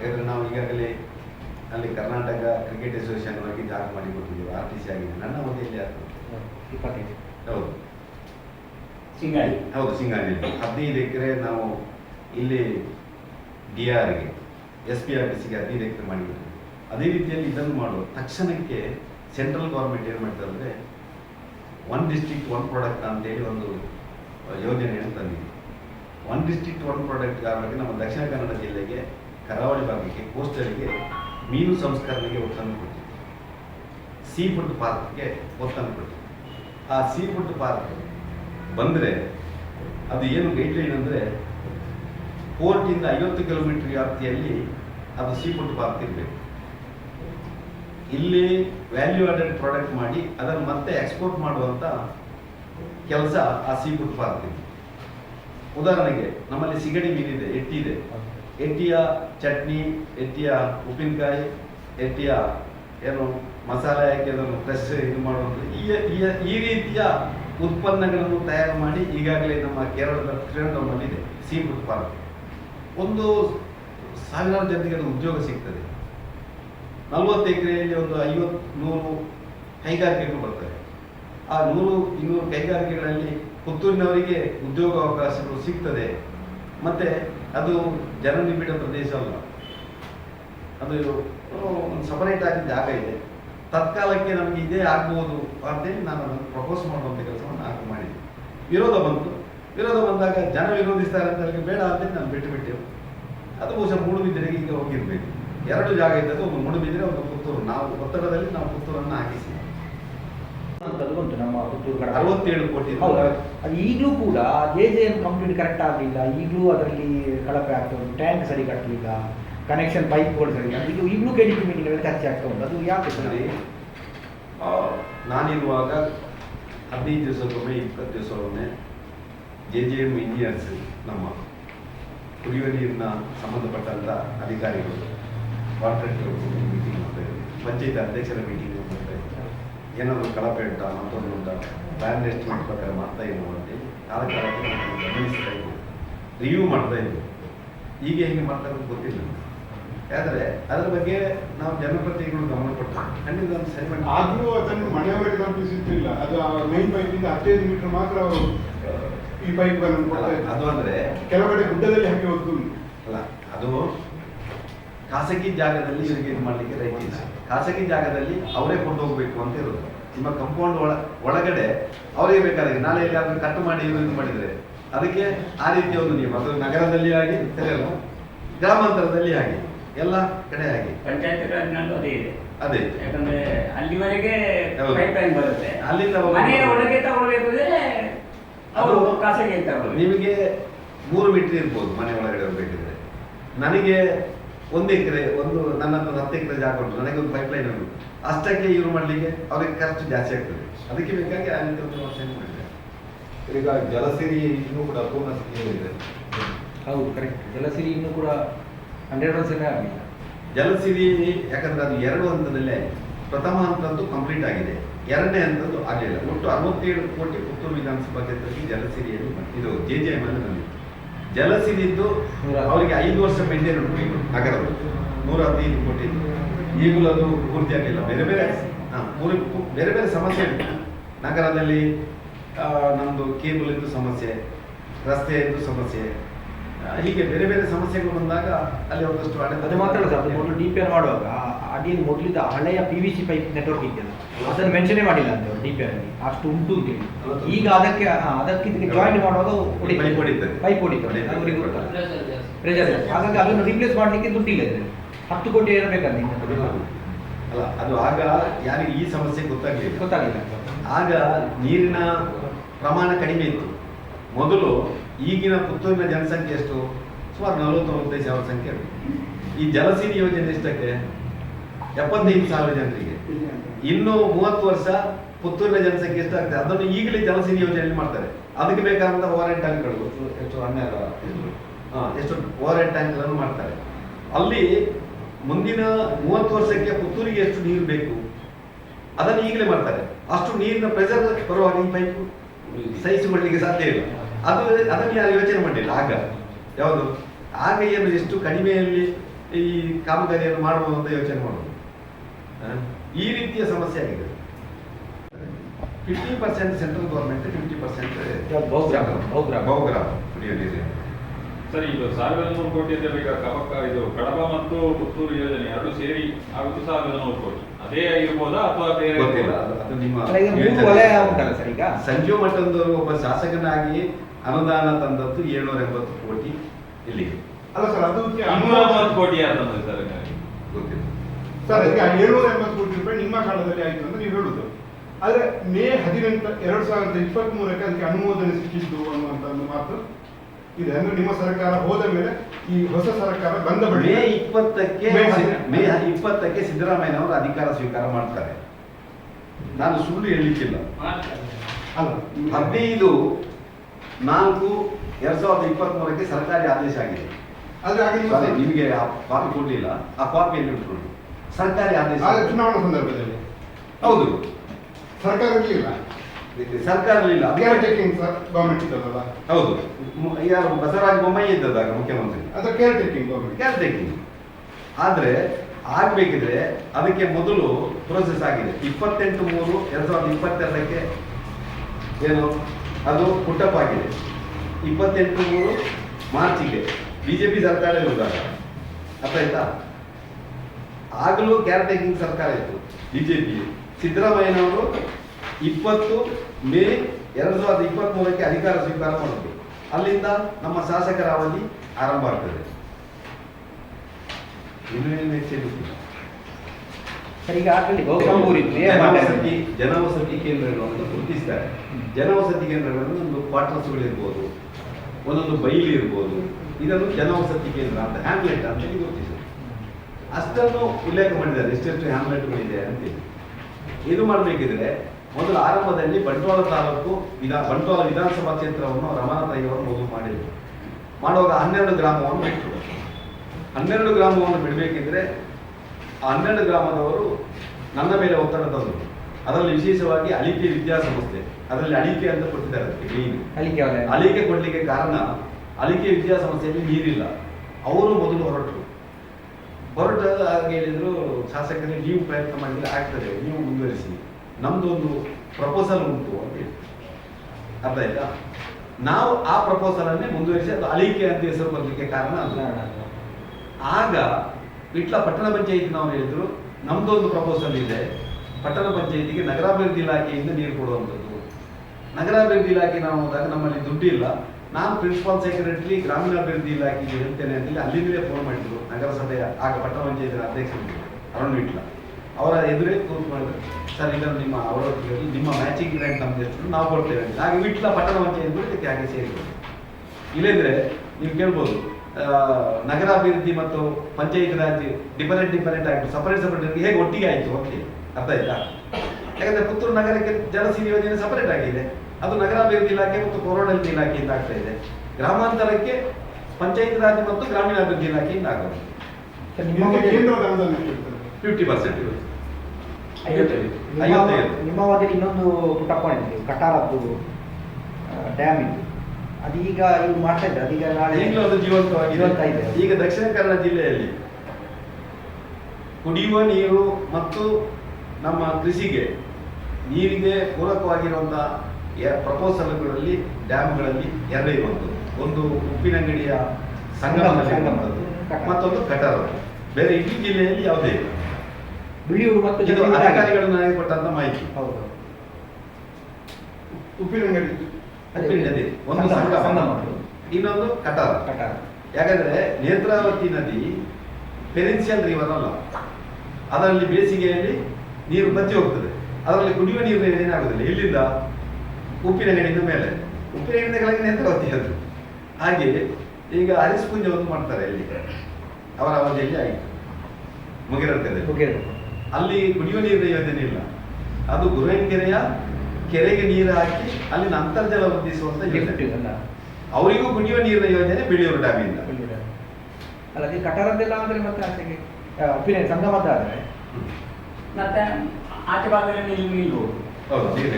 ಯಾಕಂದರೆ ನಾವು ಈಗಾಗಲೇ ಅಲ್ಲಿ ಕರ್ನಾಟಕ ಕ್ರಿಕೆಟ್ ಅಸೋಸಿಯೇಷನ್ ಆಗಿ ಜಾಗ ಮಾಡಿ ಕೊಟ್ಟಿದ್ದೀವಿ ಆರ್ ಟಿ ಸಿ ಆಗಿದೆ. ನನ್ನ ಮನೆಯಲ್ಲಿ ಹೌದು. ಸಿಂಗಾಳಿ ಹೌದು ಸಿಂಗಾಳಿಯಲ್ಲಿ ಹದಿನೈದು ಎಕರೆ ನಾವು ಇಲ್ಲಿ ಡಿ ಆರ್ಗೆ, ಎಸ್ ಪಿ ಆಫೀಸಿಗೆ ಹದಿನೈದು ಎಕರೆ ಮಾಡಿದ್ದೀವಿ. ಅದೇ ರೀತಿಯಲ್ಲಿ ಇದನ್ನು ಮಾಡುವ ತಕ್ಷಣಕ್ಕೆ ಸೆಂಟ್ರಲ್ ಗೌರ್ಮೆಂಟ್ ಏನು ಮಾಡ್ತಾರೆ ಒನ್ ಡಿಸ್ಟ್ರಿಕ್ಟ್ ಒನ್ ಪ್ರಾಡಕ್ಟ್ ಅಂತೇಳಿ ಒಂದು ಯೋಜನೆಯನ್ನು ತಂದಿದೆ. ಒನ್ ಡಿಸ್ಟ್ರಿಕ್ಟ್ ಒನ್ ಪ್ರಾಡಕ್ಟ್ ಕಾರಣಕ್ಕೆ ನಮ್ಮ ದಕ್ಷಿಣ ಕನ್ನಡ ಜಿಲ್ಲೆಗೆ, ಕರಾವಳಿ ಭಾಗಕ್ಕೆ, ಕೋಸ್ಟಲ್ಗೆ ಮೀನು ಸಂಸ್ಕರಣೆಗೆ ಒತ್ತನ್ನು ಕೊಟ್ಟಿದೆ ಸೀ ಫುಡ್ ಪಾರ್ಕ್ಗೆ ಒತ್ತನ್ನು ಕೊಟ್ಟಿದೆ ಆ ಸೀ ಫುಡ್ ಪಾರ್ಕ್ ಬಂದರೆ ಅದು ಏನು ಗೈಡ್ಲೈನ್ ಅಂದರೆ ಕೋರ್ಟಿಂದ ಐವತ್ತು ಕಿಲೋಮೀಟರ್ ವ್ಯಾಪ್ತಿಯಲ್ಲಿ ಅದು ಸೀ ಫುಡ್ ಪಾರ್ಕ್ ಇರಬೇಕು. ಇಲ್ಲಿ ವ್ಯಾಲ್ಯೂ ಆಡೆಡ್ ಪ್ರಾಡಕ್ಟ್ ಮಾಡಿ, ಅದನ್ನು ಮತ್ತೆ ಎಕ್ಸ್ಪೋರ್ಟ್ ಮಾಡುವಂಥ ಕೆಲಸ ಆ ಸೀ ಫುಡ್ ಪಾರ್ಕ್ ಇದೆ. ಉದಾಹರಣೆಗೆ, ನಮ್ಮಲ್ಲಿ ಸಿಗಡಿ ಮೀನಿದೆ, ಎಟ್ಟಿದೆ. ಎಟ್ಟಿಯ ಚಟ್ನಿ, ಎಟ್ಟಿಯ ಉಪ್ಪಿನಕಾಯಿ, ಎಟ್ಟಿಯ ಏನು ಮಸಾಲೆ ಹಾಕಿ ಅದನ್ನು ಫ್ರೆಶ್ ಇದು ಮಾಡುವಂಥ ಈ ರೀತಿಯ ಉತ್ಪನ್ನಗಳನ್ನು ತಯಾರು ಮಾಡಿ ಈಗಾಗಲೇ ನಮ್ಮ ಕೇರಳದ ತ್ರಿವೇಂದ್ರಮಲ್ಲಿದೆ ಸೀ ಪಾರ್ಕ್ ಒಂದು ಸಾವಿರಾರು ಜನರಿಗೆ ಅದು ಉದ್ಯೋಗ ಸಿಗ್ತದೆ. ನಲವತ್ತು ಎಕರೆಯಲ್ಲಿ ಒಂದು ಐವತ್ತು ನೂರು ಕೈಗಾರಿಕೆಗಳು ಬರ್ತವೆ. ಆ ನೂರು ಇನ್ನೂರು ಕೈಗಾರಿಕೆಗಳಲ್ಲಿ ಪುತ್ತೂರಿನವರಿಗೆ ಉದ್ಯೋಗ ಅವಕಾಶಗಳು ಸಿಗ್ತದೆ. ಮತ್ತು ಅದು ಜನನಿಬಿಡ ಪ್ರದೇಶ ಅಲ್ಲ. ಅದು ಒಂದು ಸಪರೇಟ್ ಆಗಿ ಜಾಗ ಇದೆ. ತತ್ಕಾಲಕ್ಕೆ ನಮಗೆ ಇದೇ ಆಗ್ಬೋದು ಅಂತೇಳಿ ನಾನು ಅದನ್ನು ಪ್ರಪೋಸ್ ಮಾಡುವಂಥ ಕೆಲಸವನ್ನು ಆಗ ಮಾಡಿದ್ದೆ. ವಿರೋಧ ಬಂತು. ವಿರೋಧ ಬಂದಾಗ ಜನ ವಿರೋಧಿಸ್ತಾರೆ ಅಂತ ಹೇಳಿ ಬೇಡ ಅಂತೇಳಿ ನಾನು ಬಿಟ್ಟು ಬಿಟ್ಟೆವು ಅದು ಬಹುಶಃ ಮೂಡುಬಿದಿರೆಗೆ ಈಗ ಹೋಗಿರ್ಬೇಕು. ಎರಡು ಜಾಗ ಇದ್ದದ್ದು ಒಂದು ಮೂಡುಬಿದಿರೆ ಒಂದು ಪುತ್ತೂರು. ನಾವು ಒತ್ತಡದಲ್ಲಿ ನಾವು ಪುತ್ತೂರನ್ನು ಹಾಕಿಸಿ ಉಂಟು ನಮ್ಮ ಪುತ್ತೂರು ಕಡೆ. ಅರವತ್ತೇಳು ಕೋಟಿ ಅದು ಈಗಲೂ ಕೂಡ ಜೆ ಜೆ ಕಂಪ್ಲೀಟ್ ಕರೆಕ್ಟ್ ಆಗಲಿಲ್ಲ. ಈಗಲೂ ಅದರಲ್ಲಿ ಕಳಪೆ ಆಗ್ತದೆ ಟ್ಯಾಂಕ್ ಸರಿ ಕಟ್ಟಲಿಲ್ಲ. ಕನೆಕ್ಷನ್ ಪೈಪ್ಗಳು ಸರಿ. ಅದಕ್ಕೆ ಈಗಲೂ ಕೆ ಡಿ ಪಿ ಮೀಟಿಂಗ್ ಚರ್ಚೆ ಆಗ್ತಾ ಉಂಟು ಅದು ಯಾಕೆ ಸರಿ ನಾನಿರುವಾಗ ಹದಿನೈದು ದಿವಸಕ್ಕೊಮ್ಮೆ, ಇಪ್ಪತ್ತು ದಿವಸಕ್ಕೊಮ್ಮೆ ಜೆ ಜೆ ಎಂ ಇಂಜಿನಿಯರ್ಸ್ ನಮ್ಮ ಕುಡಿಯುವ ನೀರಿನ ಸಂಬಂಧಪಟ್ಟಂಥ ಅಧಿಕಾರಿಗಳು ವಾಟರ್ ಮೀಟಿಂಗ್ ಮಾಡ್ತಾ ಇದ್ದೀವಿ ಪಂಚಾಯತ್ ಅಧ್ಯಕ್ಷರ ಮೀಟಿಂಗ್ ಮಾಡ್ತಾ ಇದ್ದಾರೆ ಏನಾದರೂ ಕಳಪೆ ಉಂಟಾ, ಮತ್ತೊಂದು ಉಂಟಾ ಪ್ಲ್ಯಾನ್ ಎಸ್ಟಿಮೇಟ್ ಪ್ರಕಾರ ಮಾಡ್ತಾ ಇದ್ರು ಅಂತೇಳಿ ಕಾಲ ಕಾಲಕ್ಕೆ ಗಮನಿಸ್ತಾ ಇದ್ದೀವಿ ರಿವ್ಯೂ ಮಾಡ್ತಾ ಇದ್ದೀವಿ ಈಗ ಹೇಗೆ ಮಾಡ್ತಾರೆ ಅಂತ ಗೊತ್ತಿಲ್ಲ. ಆದರೆ ಅದರ ಬಗ್ಗೆ ನಾವು ಜನಪ್ರತಿನಿಧಿಗಳು ಗಮನ ಕೊಡ್ತಾರೆ ಖಂಡಿತ ಅದನ್ನು ಸರಿ ಆದರೂ ಅದನ್ನು ಮನೆಯವರಿಗೆ ತಲುಪಿಸುತ್ತಿಲ್ಲ ಅದು ಮೈನ್ ಪೈಪಿಂದ ಹದಿನೈದು ಮೀಟರ್ ಮಾತ್ರ ಅವರು ಈ ಪೈಪ್ ಅನ್ನು ಕೊಡ್ತಾ ಅದು ಅಂದ್ರೆ ಕೆಲವೆಡೆ ಗುಡ್ಡದಲ್ಲಿ ಹಾಕಿ ಹೋಗ್ತು ಅಲ್ಲ ಅದು ಖಾಸಗಿ ಜಾಗದಲ್ಲಿ ಇವರಿಗೆ ಇದು ಮಾಡಲಿಕ್ಕೆ ರೈಟ್ ಇಲ್ಲ. ಖಾಸಗಿ ಜಾಗದಲ್ಲಿ ಅವರೇ ಕೊಂಡು ಹೋಗ್ಬೇಕು ಅಂತ ಇರೋದು. ನಿಮ್ಮ ಕಂಪೌಂಡ್ ಒಳ ಒಳಗಡೆ ಅವರಿಗೆ ಬೇಕಾದ್ರೆ ನಾಳೆ ಅದನ್ನು ಕಟ್ ಮಾಡಿ ಇದು ಮಾಡಿದ್ರೆ ಅದಕ್ಕೆ ಆ ರೀತಿಯ ಒಂದು ನಿಯಮ. ಅದು ನಗರದಲ್ಲಿ ಆಗಿ ಸರಿಯಲ್ಲ ಗ್ರಾಮಾಂತರದಲ್ಲಿ ಆಗಿ. ಎಲ್ಲ ಕಡೆ ಆಗಿ. ಪಂಚಾಯತ್ ರಾಜ್ನಲ್ಲೂ ಅದೇ ಇದೆ. ಅದೇ. ಯಾಕಂದ್ರೆ ಅಲ್ಲಿವರೆಗೆ ಹೌದು. ಪೈಪ್ ಲೈನ್ ಬರುತ್ತೆ. ಅಲ್ಲಿಂದ ಹೋಗಿ- ಮನೆಯ ಒಳಗೆ ತಗೊಳ್ಬೇಕು ಅಂದ್ರೆ ಅವರು ಅದು ಖಾಸಗಿ ತಗೊಳ್ಬೇಕು. ನಿಮಗೆ ಮೂರು ಮೀಟರ್ ಇರ್ಬೋದು ಮನೆ ಒಳಗಡೆ ಬೇಕಿದ್ರೆ. ನನಗೆ ಒಂದು ಎಕರೆ ಒಂದು ನನ್ನ ಹತ್ರ ಹತ್ತು ಎಕರೆ ಜಾಗ ಉಂಟು. ನನಗೆ ಒಂದು ಪೈಪ್ ಲೈನ್ ಉಂಟು. ಅಷ್ಟಕ್ಕೆ ಇವ್ರು ಮಾಡಲಿಕ್ಕೆ ಅವ್ರಿಗೆ ಖರ್ಚು ಜಾಸ್ತಿ ಆಗ್ತದೆ. ಅದಕ್ಕೆ ಬೇಕಾಗಿ ಆ ರೀತಿ ಒಂದು ವ್ಯವಸ್ಥೆ ಮಾಡಿದ್ದಾರೆ. ಈಗ ಜಲಸಿರಿ ಇನ್ನೂ ಕೂಡ ಪೂರ್ಣ ಸ್ಥಿತಿಯಲ್ಲಿದೆ. ಹೌದು ಕರೆಕ್ಟ್ ಜಲಸಿರಿ ಇನ್ನೂ ಕೂಡ ಹಂಡ್ರೆಡ್ ಪರ್ಸೆಂಟ್ ಆಗಲಿಲ್ಲ. ಜಲಸಿರಿ ಯಾಕಂದ್ರೆ ಅದು ಎರಡು ಹಂತದಲ್ಲೇ ಪ್ರಥಮ ಹಂತದ್ದು ಕಂಪ್ಲೀಟ್ ಆಗಿದೆ. ಎರಡನೇ ಹಂತದ್ದು ಆಗಲಿಲ್ಲ. ಒಟ್ಟು ಅರವತ್ತೇಳು ಕೋಟಿ ಪುತ್ತೂರು ವಿಧಾನಸಭಾ ಕ್ಷೇತ್ರಕ್ಕೆ ಜಲಸಿರಿಯಲ್ಲಿ. ಇದು ಜೆ ಜೆ ಎಂ ಅಲ್ಲಿ ಬಂದಿತ್ತು ಜಲಸಿರಿದ್ದು ಅವರಿಗೆ ಐದು ವರ್ಷ ಪೆಂಡಿಂಗ್ ಉಂಟು ನಗರದ್ದು. ನೂರ ಹದಿನೈದು ಕೋಟಿ. ಈಗಲೂ ಅದು ಪೂರ್ತಿ ಆಗಲಿಲ್ಲ. ಬೇರೆ ಬೇರೆ ಹಾಂ ಪೂರಿ ಬೇರೆ ಬೇರೆ ಸಮಸ್ಯೆ ಉಂಟು. ನಗರದಲ್ಲಿ ನಮ್ಮದು ಕೇಬಲಿದ್ದು ಕೇಬಲ್ ಇದ್ದು ಸಮಸ್ಯೆ ರಸ್ತೆಯದ್ದು ಸಮಸ್ಯೆ ಹೀಗೆ ಬೇರೆ ಬೇರೆ ಸಮಸ್ಯೆಗಳು ಬಂದಾಗ ಅಲ್ಲಿ ಒಂದಷ್ಟು ಹಳೆ ಅದು ಮಾತ್ರ ಸರ್ ಅದು ಮೊದಲು ಡಿ ಪಿ ಆರ್ ಮಾಡುವಾಗ ಆ ಅಡಿಯಲ್ಲಿ ಮೊದಲಿದ್ದ ಹಳೆಯ P V C pipe network ಇದೆಯಲ್ಲ ಅದನ್ನು ಮೆನ್ಷನೇ ಮಾಡಿಲ್ಲ ಅಂತ ಡಿ ಪಿ ಆರ್ ಅಲ್ಲಿ. ಅಷ್ಟು ಉಂಟು ಅಂತೇಳಿ ಈಗ ಅದಕ್ಕೆ ಆ, ಅದಕ್ಕೆ ಇದಕ್ಕೆ ಜಾಯಿನ್ ಮಾಡುವಾಗ ಪೈಪ್ ಹೊಡಿತಾರೆ ಪೈಪ್ ಹೊಡಿತಾರೆ ಹೊಡಿತದೆ. ಅವರಿಗೆ ಜಾಸ್ತಿ. ಹಾಗಾಗಿ ಅದನ್ನು ರಿಪ್ಲೇಸ್ ಮಾಡಲಿಕ್ಕೆ ದುಡ್ಡಿಲ್ಲ ಇದೆ ಹತ್ತು ಕೋಟಿ ಇರಬೇಕಂತ ಅಲ್ಲ ಅದು ಆಗ ಯಾರಿಗೆ ಈ ಸಮಸ್ಯೆ ಗೊತ್ತಾಗಲಿಲ್ಲ. ಗೊತ್ತಾಗಲಿಲ್ಲ. ಆಗ ನೀರಿನ ಪ್ರಮಾಣ ಕಡಿಮೆ ಇತ್ತು. ಮೊದಲು ಈಗಿನ ಪುತ್ತೂರಿನ ಜನಸಂಖ್ಯೆ ಎಷ್ಟು? ಸುಮಾರು ನಲವತ್ತು ನಲವತ್ತೈದು ಸಾವಿರ ಸಂಖ್ಯೆ. ಈ ಜಲಸಿರಿ ಯೋಜನೆ ಎಷ್ಟಕ್ಕೆ? ಎಪ್ಪತ್ತೈದು ಸಾವಿರ ಜನರಿಗೆ. ಇನ್ನು ಮೂವತ್ತು ವರ್ಷ ಪುತ್ತೂರಿನ ಜನಸಂಖ್ಯೆ ಎಷ್ಟಾಗ್ತದೆ ಅದನ್ನು ಈಗಲೇ ಜಲಸಿರಿ ಯೋಜನೆಯಲ್ಲಿ ಮಾಡ್ತಾರೆ. ಅದಕ್ಕೆ ಬೇಕಾದಂಥ ಹೆಡ್ ಟ್ಯಾಂಕ್ಗಳು ಎಷ್ಟು ಹನ್ನೆರಡು ಹಾ, ಎಷ್ಟು ಹೆಡ್ ಟ್ಯಾಂಕ್ಗಳನ್ನು ಮಾಡ್ತಾರೆ. ಅಲ್ಲಿ ಮುಂದಿನ ಮೂವತ್ತು ವರ್ಷಕ್ಕೆ ಪುತ್ತೂರಿಗೆ ಎಷ್ಟು ನೀರು ಬೇಕು? ಅದನ್ನು ಈಗಲೇ ಮಾಡ್ತಾರೆ. ಅಷ್ಟು ನೀರಿನ ಪ್ರೆಷರ್ ಬರುವಾಗ ಈ ಪೈಪ್ ಸಹಿಸಿಕೊಳ್ಳಲಿಕ್ಕೆ ಸಾಧ್ಯ ಇಲ್ಲ. ಅದು ಅದನ್ನು ಯಾರು ಯೋಚನೆ ಮಾಡಿಲ್ಲ ಆಗ ಯಾವುದು? ಆಗ ಏನು ಎಷ್ಟು ಕಡಿಮೆಯಲ್ಲಿ ಈ ಕಾಮಗಾರಿಯನ್ನು ಮಾಡಬಹುದು ಅಂತ ಯೋಚನೆ ಮಾಡೋದು? ಈ ರೀತಿಯ ಸಮಸ್ಯೆ ಆಗಿದೆ. Fifty percent central government fifty percent? ಬಹುಗ್ರಾಮ, ಕುಡಿಯೋ ನೀರು ಸರಿ ಇದು ಸಾವಿರದ ನೂರು ಕೋಟಿ ಅಂದ್ರೆ ಈಗ ಕಬಕ ಇದು ಕಡಬ ಮತ್ತು ಪುತ್ತೂರು ಯೋಜನೆ ಎರಡು ಸೇರಿ ಆಗುದು ಸಾವಿರದ ನೂರು ಕೋಟಿ. ಅದೇ ಇರ್ಬೋದಾ ಅಥವಾ ಬೇರೆ ಗೊತ್ತಿಲ್ಲ. ಅದು- ನಿಮ್ಮ ಸಂಜೀವ್ ಮಠದವರು ಒಬ್ಬ ಶಾಸಕನಾಗಿ ಅನುದಾನ ತಂದದ್ದು ಏಳ್ನೂರ ಎಂಬತ್ತು ಕೋಟಿ ಇಲ್ಲಿಗೆ. ಅಲ್ಲ ಸರ್ ಅದಕ್ಕೆ ಇನ್ನೂರ ಮೂವತ್ತು ಕೋಟಿ ಯಾರು ತಂದ್ರೆ ಸರ್ ಅದಕ್ಕೆ ಸರ್ ಈಗ ಏಳ್ನೂರ ಎಂಬತ್ತು ಕೋಟಿ ರೂಪಾಯಿ ನಿಮ್ಮ ಕಾಲದಲ್ಲಿ ಆಯ್ತು ಅಂತ ನೀವು ಹೇಳುದು. ಆದ್ರೆ ಮೇ ಹದಿನೆಂಟು ಎರಡು ಸಾವಿರದ ಇಪ್ಪತ್ತ್ ಮೂರಕ್ಕೆ ಅದಕ್ಕೆ ಅನುಮೋದನೆ ಸಿಕ್ಕಿದ್ದು ಅನ್ನುವಂತ ಒಂದು ಮಾತು ಇದೆ. ಅಂದ್ರೆ ನಿಮ್ಮ ಸರ್ಕಾರ ಹೋದ ಮೇಲೆ ಈ ಹೊಸ ಸರ್ಕಾರ ಬಂದ ಮೇ ಬಳಿಕ ಇಪ್ಪತ್ತಕ್ಕೆ ಮೇ ಮೇ ಇಪ್ಪತ್ತಕ್ಕೆ ಸಿದ್ದರಾಮಯ್ಯ ಅವರು ಅಧಿಕಾರ ಸ್ವೀಕಾರ ಮಾಡ್ತಾರೆ. ನಾನು ಸುಳ್ಳು ಹೇಳಲಿಕ್ಕಿಲ್ಲ. ಅಲ್ಲ. ಹದಿನೈದು ನಾಲ್ಕು ಎರಡ್ ಸಾವಿರದ ಇಪ್ಪತ್ತ್ ಮೂರಕ್ಕೆ ಸರ್ಕಾರಿ ಆದೇಶ ಆಗಿದೆ. ಆದ್ರೆ ನಿಮಗೆ ಆ ಕಾಪಿ ಕೊಡ್ಲಿಲ್ಲ. ಆ ಕಾಪಿಯಲ್ಲಿ ಇಟ್ಕೊಳ್ಳಿ ಸರ್ಕಾರಿ ಆದೇಶ ಚುನಾವಣಾ ಸಂದರ್ಭದಲ್ಲಿ. ಹೌದು. ಸರ್ಕಾರ ಇರಲಿಲ್ಲ ಸರ್ಕಾರ ಇಲ್ಲ. ಕೇರ್ ಟೇಕಿಂಗ್ ಗೌರ್ಮೆಂಟ್ ಇದ್ದಲ್ಲ ಹೌದು. ಯಾರು ಬಸವರಾಜ ಬೊಮ್ಮಾಯಿ ಇದ್ದದಾಗ ಮುಖ್ಯಮಂತ್ರಿ. ಅದು care taking government care taking ಆದ್ರೆ ಆಗಬೇಕಿದ್ರೆ ಅದಕ್ಕೆ ಮೊದಲು ಪ್ರೋಸೆಸ್ ಆಗಿದೆ. ಇಪ್ಪತ್ತೆಂಟು ಮೂರು ಎರಡ್ ಸಾವಿರದ ಇಪ್ಪತ್ತೆರಡಕ್ಕೆ ಏನು? ಅದು ಪುಟ್ಟಪ್ ಆಗಿದೆ. ಇಪ್ಪತ್ತೆಂಟು ಮೂರು ಮಾರ್ಚಿಗೆ ಬಿಜೆಪಿ ಸರ್ಕಾರ ಇರುವಾಗ. ಅರ್ಥ ಆಯ್ತಾ ಆಗಲೂ ಕ್ಯಾರ್ ಟೇಕಿಂಗ್ ಸರ್ಕಾರ ಇತ್ತು ಬಿಜೆಪಿ ಸಿದ್ದರಾಮಯ್ಯನವರು ಇಪ್ಪತ್ತು ಮೇ ಎರಡು ಸಾವಿರದ ಇಪ್ಪತ್ತ್ ಮೂರಕ್ಕೆ ಅಧಿಕಾರ ಸ್ವೀಕಾರ ಮಾಡಿದ್ರು. ಅಲ್ಲಿಂದ ನಮ್ಮ ಶಾಸಕರ ಅವಧಿ ಆರಂಭ ಆಗ್ತದೆ. ಇನ್ನೂ ಏನು ಹೆಚ್ಚಿಲ್ಲ ಈಗ? ಜನವಸತಿ ಜನವಸತಿ ಕೇಂದ್ರಗಳನ್ನು ಅಂತ ಗುರುತಿಸ್ತಾರೆ ಜನವಸತಿ ಕೇಂದ್ರಗಳನ್ನು ಒಂದು ಕ್ವಾರ್ಟರ್ಸ್ಗಳು ಇರ್ಬೋದು ಒಂದೊಂದು ಬೈಲಿ ಇರ್ಬೋದು ಇದನ್ನು ಜನವಸತಿ ಕೇಂದ್ರ ಅಂತ ಹ್ಯಾಮ್ಲೆಟ್ ಅಂತ ಹೇಳಿ ಗುರುತಿಸಿದ್ರು. ಅಷ್ಟನ್ನು ಉಲ್ಲೇಖ ಮಾಡಿದ್ದಾರೆ ಎಷ್ಟೆಷ್ಟು ಹ್ಯಾಮ್ಲೆಟ್ಗಳಿದೆ ಅಂತೇಳಿ. ಇದು ಮಾಡಬೇಕಿದ್ರೆ ಮೊದಲು ಆರಂಭದಲ್ಲಿ ಬಂಟ್ವಾಳ ತಾಲೂಕು ವಿಧಾ ಬಂಟ್ವಾಳ ವಿಧಾನಸಭಾ ಕ್ಷೇತ್ರವನ್ನು ರಮಾನಾಥಯ್ಯವರು ಮೊದಲು ಮಾಡಿದರು. ಮಾಡುವಾಗ ಹನ್ನೆರಡು ಗ್ರಾಮವನ್ನು ಬಿಟ್ಟರು ಹನ್ನೆರಡು ಗ್ರಾಮವನ್ನು ಬಿಡಬೇಕಿದ್ರೆ ಹನ್ನೆರಡು ಗ್ರಾಮದವರು ನನ್ನ ಮೇಲೆ ಒತ್ತಡ ತಂದರು ಅದರಲ್ಲಿ ವಿಶೇಷವಾಗಿ ಅಳಿಕೆ ವಿದ್ಯಾಸಂಸ್ಥೆ ಅದರಲ್ಲಿ ಅಳಿಕೆ ಅಂತ ಕೊಟ್ಟಿದ್ದಾರೆ ಅದಕ್ಕೆ ನೀರು ಅಳಿಕೆ ಅಳಿಕೆ ಕೊಡಲಿಕ್ಕೆ ಕಾರಣ ಅಳಿಕೆ ವಿದ್ಯಾಸಂಸ್ಥೆಯಲ್ಲಿ ನೀರಿಲ್ಲ. ಅವರು ಮೊದಲು ಹೊರಟರು. ಹೊರಟ ಹಾಗೆ ಹೇಳಿದ್ರು ಶಾಸಕರಿಗೆ ನೀವು ಪ್ರಯತ್ನ ಮಾಡಿದರೆ ಆಗ್ತದೆ ನೀವು ಮುಂದುವರಿಸಿ. ನಮ್ದು ಒಂದು ಪ್ರಪೋಸಲ್ ಉಂಟು ಅಂತ ಹೇಳಿ ಅರ್ಥ ಆಯ್ತಾ? ನಾವು ಆ ಪ್ರಪೋಸಲ್ ಅನ್ನೇ ಮುಂದುವರಿಸಿ ಅದು ಅಳಿಕೆ ಅಂತ ಹೆಸರು ಬರಲಿಕ್ಕೆ ಕಾರಣ ಅಲ್ಲ. ಆಗ ವಿಟ್ಲ ಪಟ್ಟಣ ಪಂಚಾಯತಿನವರು ಹೇಳಿದ್ರು, ನಮ್ದೊಂದು ಪ್ರಪೋಸಲ್ ಇದೆ. ಪಟ್ಟಣ ಪಂಚಾಯತಿಗೆ ನಗರಾಭಿವೃದ್ಧಿ ಇಲಾಖೆಯಿಂದ ನೀರು ಕೊಡುವಂಥದ್ದು. ನಗರಾಭಿವೃದ್ಧಿ ಇಲಾಖೆ ನಾವು ಹೋದಾಗ ನಮ್ಮಲ್ಲಿ ದುಡ್ಡಿಲ್ಲ. ನಾನು ಪ್ರಿನ್ಸಿಪಾಲ್ ಸೆಕ್ರೆಟರಿ ಗ್ರಾಮೀಣಾಭಿವೃದ್ಧಿ ಇಲಾಖೆಗೆ ಹೇಳ್ತೇನೆ ಅಂತೇಳಿ ಅಲ್ಲಿಂದಲೇ ಫೋನ್ ಮಾಡಿದ್ರು. ನಗರಸಭೆಯ, ಆಗ ಪಟ್ಟಣ ಪಂಚಾಯತಿನ ಅಧ್ಯಕ್ಷರು ಅರುಣ್ ವಿಟ್ಲ ಅವರ ಎದುರೇ ಕೂತ್ ಮಾಡಿದ್ರು. ಸರ್ ಇದನ್ನು ನಿಮ್ಮ ಅವರ ನಿಮ್ಮ ಮ್ಯಾಚಿಂಗ್ ಗ್ರ್ಯಾಂಟ್ ನಮ್ದು ಎಷ್ಟು ನಾವು ಕೊಡ್ತೇವೆ. ಹಾಗೆ ವಿಟ್ಲ ಪಟ್ಟಣ ಪಂಚಾಯತ್ ಇದಕ್ಕೆ ಹಾಗೆ ಸೇರಿದ್ರು. ಇಲ್ಲಂದ್ರೆ, ನೀವು ಕೇಳ್ಬೋದು ನಗರಾಭಿವೃದ್ಧಿ ಮತ್ತು ಪಂಚಾಯತ್ ರಾಜ್ ಡಿಫರೆಂಟ್ ಡಿಫರೆಂಟ್ ಆಯಿತು ಸಪರೇಟ್ ಸಪರೇಟ್ ಹೇಗೆ ಒಟ್ಟಿಗೆ ಆಯಿತು? ಓಕೆ. ಅರ್ಥ ಆಯ್ತಾ? ಯಾಕಂದ್ರೆ ಪುತ್ತೂರು ನಗರಕ್ಕೆ ಜಲಸಿರಿ ಯೋಜನೆ ಸಪರೇಟ್ ಆಗಿದೆ. ಅದು ನಗರಾಭಿವೃದ್ಧಿ ಇಲಾಖೆ ಮತ್ತು ಪೌರಾಡಳಿತ ಇಲಾಖೆಯಿಂದ ಆಗ್ತಾ ಇದೆ. ಗ್ರಾಮಾಂತರಕ್ಕೆ ಪಂಚಾಯತ್ ರಾಜ್ ಮತ್ತು ಗ್ರಾಮೀಣಾಭಿವೃದ್ಧಿ ಇಲಾಖೆಯಿಂದ ಆಗೋದು? ಫಿಫ್ಟಿ ಪರ್ಸೆಂಟ್ ಇರುತ್ತೆ. ನಿಮ್ಮ- ಇನ್ನೊಂದು ಪುಟ್ಟ ಪಾಯಿಂಟ್ ಕಟಾರದ್ದು ಡ್ಯಾಮ್ ಇದು. ಅದೀಗ ಇವ್ರು ಮಾಡ್ತಾ ಇದ್ದಾರೆ. ಅದೀಗ ನಾಳೆ ಈಗಲೂ ಅದು ಜೀವಂತವಾಗಿದೆ ಈಗ ದಕ್ಷಿಣ ಕನ್ನಡ ಜಿಲ್ಲೆಯಲ್ಲಿ ಕುಡಿಯುವ ನೀರು ಮತ್ತು ನಮ್ಮ ಕೃಷಿಗೆ ನೀರಿಗೆ ಪೂರಕವಾಗಿರುವಂತಹ ಪ್ರಪೋಸಲ್ಗಳಲ್ಲಿ ಡ್ಯಾಮ್ಗಳಲ್ಲಿ ಎರಡೇ ಇರುವಂಥದ್ದು ಒಂದು ಉಪ್ಪಿನಂಗಡಿಯ ಸಂಗಮದಲ್ಲಿ ಸಂಗಮ. ಮತ್ತೊಂದು ಕಟರ. ಬೇರೆ ಇಡೀ ಜಿಲ್ಲೆಯಲ್ಲಿ ಯಾವುದೇ ಇಲ್ಲ. ಬಿಳಿಯೂರು ಮತ್ತು. ಅಧಿಕಾರಿಗಳು ನನಗೆ ಕೊಟ್ಟಂತ ಮಾಹಿತಿ. ಹೌದು. ಉಪ್ಪಿನಂಗಡಿ. ಉಪ್ಪಿನಂಗಡಿ ಒಂದು ಸಂಗಮ. ಇನ್ನೊಂದು ಕಟಾರ. ಕಟಾರ. ಯಾಕಂದ್ರೆ ನೇತ್ರಾವತಿ ನದಿ ಪೆರೆನ್ಸಿಯಲ್ ರಿವರ್ ಅಲ್ಲ. ಅದರಲ್ಲಿ ಬೇಸಿಗೆಯಲ್ಲಿ ನೀರು ಬತ್ತಿ ಹೋಗ್ತದೆ. ಅದರಲ್ಲಿ ಕುಡಿಯುವ ನೀರು ಏನಾಗುದಿಲ್ಲ ಇಲ್ಲಿಂದ ಉಪ್ಪಿನ ಗಡಿಯಿಂದ ಮೇಲೆ. ಉಪ್ಪಿನ ಕೆಳಗೆ ನೇತ್ರಾವತಿ ಅದು. ಹಾಗೆ ಈಗ ಹರಿಸ್ಪುಂಜವನ್ನು ಮಾಡ್ತಾರೆ ಇಲ್ಲಿ ಅವರ ಅವಧಿಯಲ್ಲಿ ಆಯಿತು. ಮುಗಿರತ್ತದೆ ಮುಗಿಯೋದು ಅಲ್ಲಿ ಕುಡಿಯುವ ನೀರಿನ ಯೋಜನೆ ಇಲ್ಲ. ಅದು ಗುರುವೆನ್ಕೆರೆಯ ಕೆರೆಗೆ ನೀರು ಹಾಕಿ ಅಲ್ಲಿನ ಅಂತರ್ಜಲ ವೃದ್ಧಿಸುವಂತ ಯೋಜನೆ. ಅಲ್ಲ? ಅವರಿಗೂ ಕುಡಿಯುವ ನೀರಿನ ಯೋಜನೆ ಬಿಳಿಯೂರು ಡ್ಯಾಮಿಂದ. ಅಲ್ಲ ಅದೇ ಕಟಾರದ್ದೆಲ್ಲ ಅಂದ್ರೆ ಮತ್ತೆ ಆಚೆಗೆ ಆ, ಸಂಗಮದ ಸಂಗಮದ್ದಾದ್ರೆ ಮತ್ತೆ ಆಚೆ ಭಾಗದಲ್ಲಿ ನೀರು ನಿಲ್ಬೋದು. ಹೌದು ನೀರಿನ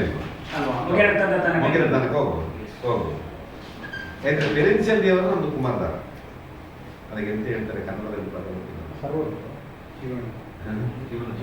ಅಲ್ವಾ? ಮುಗಿರ ತನಕ ಮುಗಿದ ತನಕ ಹೋಗ್ಬೋದು ಹೋಗ್ಬೋದು. ಯಾಕಂದ್ರೆ ಪೆರೆನ್ಸಿಯಲ್ ದೇವರು ನಮ್ದು ಕುಮಾರಧಾರ ಅದಕ್ಕೆ ಎಂತ ಹೇಳ್ತಾರೆ ಕನ್ನಡದಲ್ಲಿ ಪದ ಗೊತ್ತಿಲ್ಲ. ಸರ್ವ ಜೀವನ ಹ?